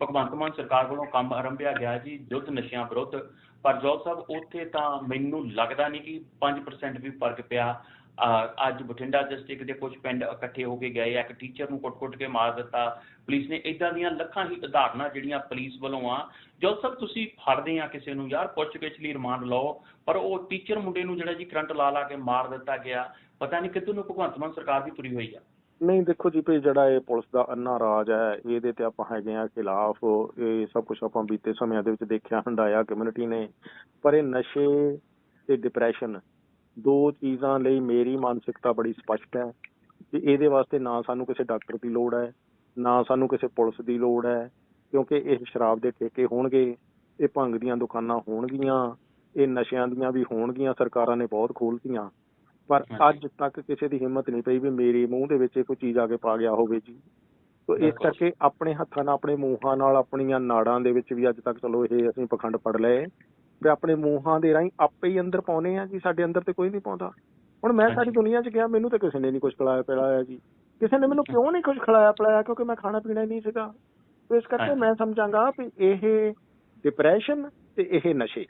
ਭਗਵੰਤ ਮਾਨ ਸਰਕਾਰ ਵੱਲੋਂ ਕੰਮ ਆਰੰਭਿਆ ਗਿਆ ਜੀ ਯੁੱਧ ਨਸ਼ਿਆਂ ਵਿਰੁੱਧ। ਪਰ ਜੋਤ ਸਾਹਿਬ ਉੱਥੇ ਤਾਂ ਮੈਨੂੰ ਲੱਗਦਾ ਨਹੀਂ ਕਿ 5% ਵੀ ਫ਼ਰਕ ਪਿਆ। ਅਹ ਅੱਜ ਬਠਿੰਡਾ ਡਿਸਟ੍ਰਿਕਟ ਦੇ ਕੁਝ ਪਿੰਡ ਇਕੱਠੇ ਹੋ ਕੇ ਗਏ ਆ, ਇੱਕ ਟੀਚਰ ਨੂੰ ਕੁੱਟ-ਕੁੱਟ ਕੇ ਮਾਰ ਦਿੱਤਾ। ਪੁਲਿਸ ਨੇ ਇਦਾਂ ਦੀਆਂ ਲੱਖਾਂ ਹੀ ਉਦਾਹਰਨਾਂ ਜਿਹੜੀਆਂ ਪੁਲਿਸ ਵੱਲੋਂ ਆ। ਜਦ ਸਭ ਤੁਸੀਂ ਫੜਦੇ ਆ ਕਿਸੇ ਨੂੰ? ਯਾਰ ਪੁੱਛ-ਗਿੱਛ ਲਈ ਰਿਮਾਂਡ ਲਓ। ਪਰ ਉਹ ਟੀਚਰ ਮੁੰਡੇ ਨੂੰ ਜਿਹੜਾ ਜੀ ਕਰੰਟ ਲਾ ਲਾ ਕੇ ਮਾਰ ਦਿੱਤਾ ਗਿਆ। ਪਤਾ ਨਹੀਂ ਕਿੱਧਰ ਨੂੰ ਭਗਵੰਤ ਮਾਨ ਸਰਕਾਰ ਦੀ ਤੁਰੀ ਹੋਈ ਆ। ਨਹੀਂ, ਦੇਖੋ ਜੀ, ਵੀ ਜਿਹੜਾ ਇਹ ਪੁਲਿਸ ਦਾ ਅੰਨਾ ਰਾਜ ਹੈ, ਇਹਦੇ ਤੇ ਆਪਾਂ ਹੈਗੇ ਆ ਖਿਲਾਫ। ਇਹ ਸਭ ਕੁਝ ਆਪਾਂ ਬੀਤੇ ਸਮਿਆਂ ਦੇ ਵਿੱਚ ਦੇਖਿਆ ਹੰਡਾਇਆ ਕਮਿਊਨਿਟੀ ਨੇ। ਪਰ ਇਹ ਨਸ਼ੇ ਤੇ ਡਿਪਰੈਸ਼ਨ ਦੋ ਚੀਜ਼ਾਂ ਲਈ ਮੇਰੀ ਮਾਨਸਿਕਤਾ ਬੜੀ ਸਪਸ਼ਟ ਹੈ ਕਿ ਇਹਦੇ ਵਾਸਤੇ ਨਾ ਸਾਨੂੰ ਕਿਸੇ ਡਾਕਟਰ ਦੀ ਲੋੜ ਹੈ, ਨਾ ਸਾਨੂੰ ਕਿਸੇ ਪੁਲਿਸ ਦੀ ਲੋੜ ਹੈ, ਕਿਉਂਕਿ ਇਹ ਸ਼ਰਾਬ ਦੇ ਠੇਕੇ ਹੋਣਗੇ, ਇਹ ਭੰਗ ਦੀਆਂ ਦੁਕਾਨਾਂ ਹੋਣਗੀਆਂ, ਇਹ ਨਸ਼ਿਆਂ ਦੀਆਂ ਵੀ ਹੋਣਗੀਆਂ, ਸਰਕਾਰਾਂ ਨੇ ਬਹੁਤ ਖੋਲਤੀਆਂ ਪਰ। ਅੱਜ ਤੱਕ ਕਿਸੇ ਦੀ ਹਿੰਮਤ ਨਹੀਂ ਪਈ ਵੀ ਮੇਰੇ ਮੂੰਹ ਦੇ ਵਿੱਚ ਇਹ ਕੋਈ ਚੀਜ਼ ਆ ਕੇ ਪਾ ਗਿਆ ਹੋਵੇ ਜੀ ਤੋ ਇਸ। ਕਰਕੇ ਆਪਣੇ ਹੱਥਾਂ ਨਾਲ ਆਪਣੇ ਮੂੰਹਾਂ ਨਾਲ ਆਪਣੀਆਂ ਨਾੜਾਂ ਦੇ ਵਿੱਚ ਵੀ ਅੱਜ ਤੱਕ ਚਲੋ ਇਹ ਅਸੀਂ ਪਖੰਡ ਪੜ ਲਏ ਵੀ ਆਪਣੇ ਮੂੰਹਾਂ ਦੇ ਰਾਹੀਂ ਆਪੇ ਹੀ ਅੰਦਰ ਪਾਉਨੇ ਆ ਜੀ ਸਾਡੇ ਅੰਦਰ ਤੇ ਕੋਈ ਨਹੀਂ ਪਾਉਂਦਾ ਹੁਣ ਮੈਂ ਸਾਰੀ। ਦੁਨੀਆ 'ਚ ਗਿਆ ਮੈਨੂੰ ਤਾਂ ਕਿਸੇ ਨੇ ਨਹੀਂ ਕੁਝ ਖਿਲਾਇਆ ਪਿਲਾਇਆ ਜੀ ਕਿਸੇ ਨੇ ਮੈਨੂੰ ਕਿਉਂ ਨਹੀਂ ਕੁਝ ਖਿਲਾਇਆ ਪਿਲਾਇਆ ਕਿਉਂਕਿ ਮੈਂ ਖਾਣਾ ਪੀਣਾ ਹੀ ਨਹੀਂ ਸੀਗਾ ਇਸ ਕਰਕੇ। ਮੈਂ ਸਮਝਾਂਗਾ ਵੀ ਇਹ ਡਿਪਰੈਸ਼ਨ ਤੇ ਇਹ ਨਸ਼ੇ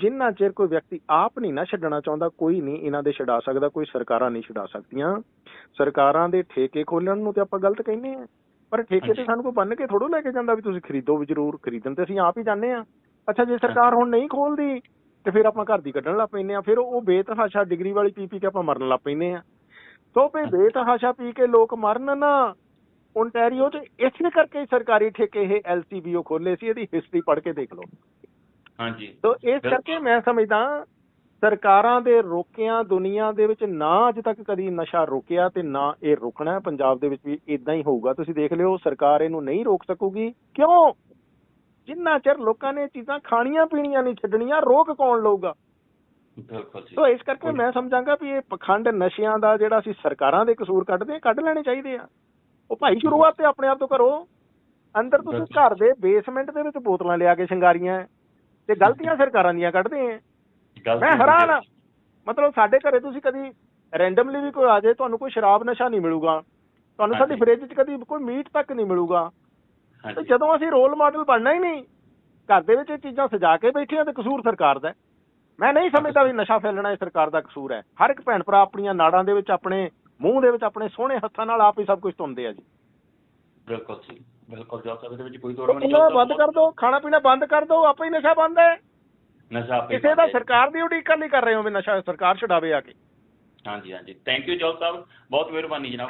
ਜਿੰਨਾ ਚਿਰ ਕੋਈ ਵਿਅਕਤੀ ਆਪ ਨਹੀਂ ਨਾ ਛੱਡਣਾ ਚਾਹੁੰਦਾ ਕੋਈ ਨਹੀਂ ਇਹਨਾਂ ਦੇ ਛਡਾ ਸਕਦਾ ਕੋਈ ਸਰਕਾਰਾਂ ਨਹੀਂ ਛਡਾ ਸਕਦੀਆਂ। ਸਰਕਾਰਾਂ ਦੇ ਠੇਕੇ ਖੋਲਣ ਨੂੰ ਤੇ ਆਪਾਂ ਗਲਤ ਕਹਿੰਦੇ ਆ ਪਰ ਠੇਕੇ ਤੇ। ਸਾਨੂੰ ਕੋਈ ਬੰਨ ਕੇ ਥੋੜੋ ਲੈ ਕੇ ਜਾਂਦਾ ਵੀ ਤੁਸੀਂ ਖਰੀਦੋ ਵੀ ਜ਼ਰੂਰ ਖਰੀਦਣ ਤੇ ਅਸੀਂ ਆਪ ਹੀ ਜਾਂਦੇ ਆ ਅੱਛਾ ਜੇ ਸਰਕਾਰ ਹੁਣ ਨਹੀਂ ਖੋਲਦੀ ਤੇ ਫਿਰ ਆਪਾਂ ਘਰ ਦੀ ਕੱਢਣ ਲੱਗ ਪੈਂਦੇ ਆ ਫਿਰ ਉਹ ਬੇਤਹਾਸ਼ਾ ਡਿਗਰੀ ਵਾਲੀ ਪੀ ਪੀ ਕੇ ਆਪਾਂ ਮਰਨ ਲੱਗ ਪੈਂਦੇ ਆ ਸੋ ਵੀ ਬੇਤਹਾਸ਼ਾ ਪੀ ਕੇ ਲੋਕ ਮਰਨ ਨਾ ਓਨਟਾਰੀਓ 'ਚ ਇਸੇ ਕਰਕੇ ਸਰਕਾਰੀ ਠੇਕੇ ਇਹ ਐਲਸੀਬੀਓ ਖੋਲੇ ਸੀ ਇਹਦੀ ਹਿਸਟਰੀ ਪੜ੍ਹ ਕੇ ਦੇਖ ਲਓ। ਹਾਂਜੀ। ਤੋ ਇਸ। ਕਰਕੇ ਮੈਂ ਸਮਝਦਾ ਸਰਕਾਰਾਂ ਦੇ ਰੋਕਿਆਂ ਦੁਨੀਆ ਦੇ ਵਿੱਚ ਨਾ ਅੱਜ ਤੱਕ ਕਦੀ ਨਸ਼ਾ ਰੁਕਿਆ ਤੇ ਨਾ ਇਹ ਰੁਕਣਾ। ਪੰਜਾਬ ਦੇ ਵਿੱਚ ਵੀ ਇਦਾਂ ਹੀ ਹੋਊਗਾ। ਤੁਸੀਂ ਦੇਖ ਲਿਓ ਸਰਕਾਰ ਇਹਨੂੰ ਨਹੀਂ ਰੋਕ ਸਕੂਗੀ। ਕਿਉਂ? ਜਿੰਨਾ ਚਿਰ ਲੋਕਾਂ ਨੇ ਚੀਜ਼ਾਂ ਖਾਣੀਆਂ ਪੀਣੀਆਂ ਨਹੀਂ ਛੱਡਣੀਆਂ ਰੋਕ ਕੌਣ ਲਊਗਾ? ਬਿਲਕੁਲ ਜੀ। ਸੋ ਇਸ ਕਰਕੇ ਮੈਂ ਸਮਝਾਂਗਾ ਵੀ ਇਹ ਪਖੰਡ ਨਸ਼ਿਆਂ ਦਾ ਜਿਹੜਾ ਅਸੀਂ ਸਰਕਾਰਾਂ ਦੇ ਕਸੂਰ ਕੱਢਦੇ ਆ ਕੱਢ ਲੈਣੇ ਚਾਹੀਦੇ ਆ। ਉਹ ਭਾਈ ਸ਼ੁਰੂਆਤ ਤੇ ਆਪਣੇ ਆਪ ਤੋਂ ਕਰੋ। ਅੰਦਰ ਤੁਸੀਂ। ਘਰ ਦੇ ਬੇਸਮੈਂਟ ਦੇ ਵਿੱਚ ਬੋਤਲਾਂ ਲਿਆ ਕੇ ਸ਼ਿੰਗਾਰੀਆਂ ਤੇ ਗਲਤੀਆਂ ਸਰਕਾਰਾਂ ਦੀਆਂ ਕੱਢਦੇ ਆ। ਮੈਂ ਹੈਰਾਨ। ਆ। ਮਤਲਬ ਸਾਡੇ ਘਰੇ ਤੁਸੀਂ ਕਦੀ ਰੈਂਡਮਲੀ ਵੀ ਕੋਈ ਆ ਜਾਏ ਤੁਹਾਨੂੰ ਕੋਈ ਸ਼ਰਾਬ ਨਸ਼ਾ ਨਹੀਂ ਮਿਲੂਗਾ। ਤੁਹਾਨੂੰ ਸਾਡੀ। ਫ੍ਰਿਜ 'ਚ ਕਦੀ ਕੋਈ ਮੀਟ ਤੱਕ ਨਹੀਂ ਮਿਲੂਗਾ। ਤੇ ਜਦੋਂ ਅਸੀਂ ਰੋਲ ਮਾਡਲ ਬਣਨਾ ਹੀ ਨਹੀਂ ਘਰ ਦੇ ਵਿੱਚ ਇਹ ਚੀਜ਼ਾਂ ਸਜਾ ਕੇ ਬੈਠੇ ਆ ਤੇ ਕਸੂਰ ਸਰਕਾਰ ਦਾ। ਮੈਂ ਨਹੀਂ ਸਮਝਦਾ ਵੀ ਨਸ਼ਾ ਫੈਲਣਾ ਇਹ ਸਰਕਾਰ ਦਾ ਕਸੂਰ ਹੈ। ਹਰ ਇੱਕ ਭੈਣ ਭਰਾ ਆਪਣੀਆਂ ਨਾੜਾਂ ਦੇ ਵਿੱਚ ਆਪਣੇ ਮੂੰਹ ਦੇ ਵਿੱਚ ਆਪਣੇ ਸੋਹਣੇ ਹੱਥਾਂ ਨਾਲ ਆਪ ਹੀ ਸਭ ਕੁਝ ਧੁੰਦੇ ਆ ਜੀ। ਬਿਲਕੁਲ ਜੀ। ਬਿਲਕੁਲ ਸਾਹਿਬ ਇਹਦੇ ਵਿੱਚ ਕੋਈ ਦੋੜ ਉਹ ਇਹਨਾਂ ਬੰਦ ਕਰ ਦਿਓ ਖਾਣਾ ਪੀਣਾ ਬੰਦ ਕਰ ਦਿਓ ਆਪੇ ਹੀ ਨਸ਼ਾ ਬੰਦ ਹੈ। ਨਸ਼ਾ ਆਪੇ ਕਿਸੇ ਦਾ। ਸਰਕਾਰ ਦੀ ਉਡੀਕ ਨਹੀਂ ਕਰ ਰਹੇ ਹੋ ਵੀ ਨਸ਼ਾ ਸਰਕਾਰ ਛਡਾਵੇ ਆ ਕੇ। ਹਾਂਜੀ ਹਾਂਜੀ। ਥੈਂਕ ਯੂ ਜੋਤ ਸਾਹਿਬ। ਬਹੁਤ ਮਿਹਰਬਾਨੀ ਜਨਾਬ।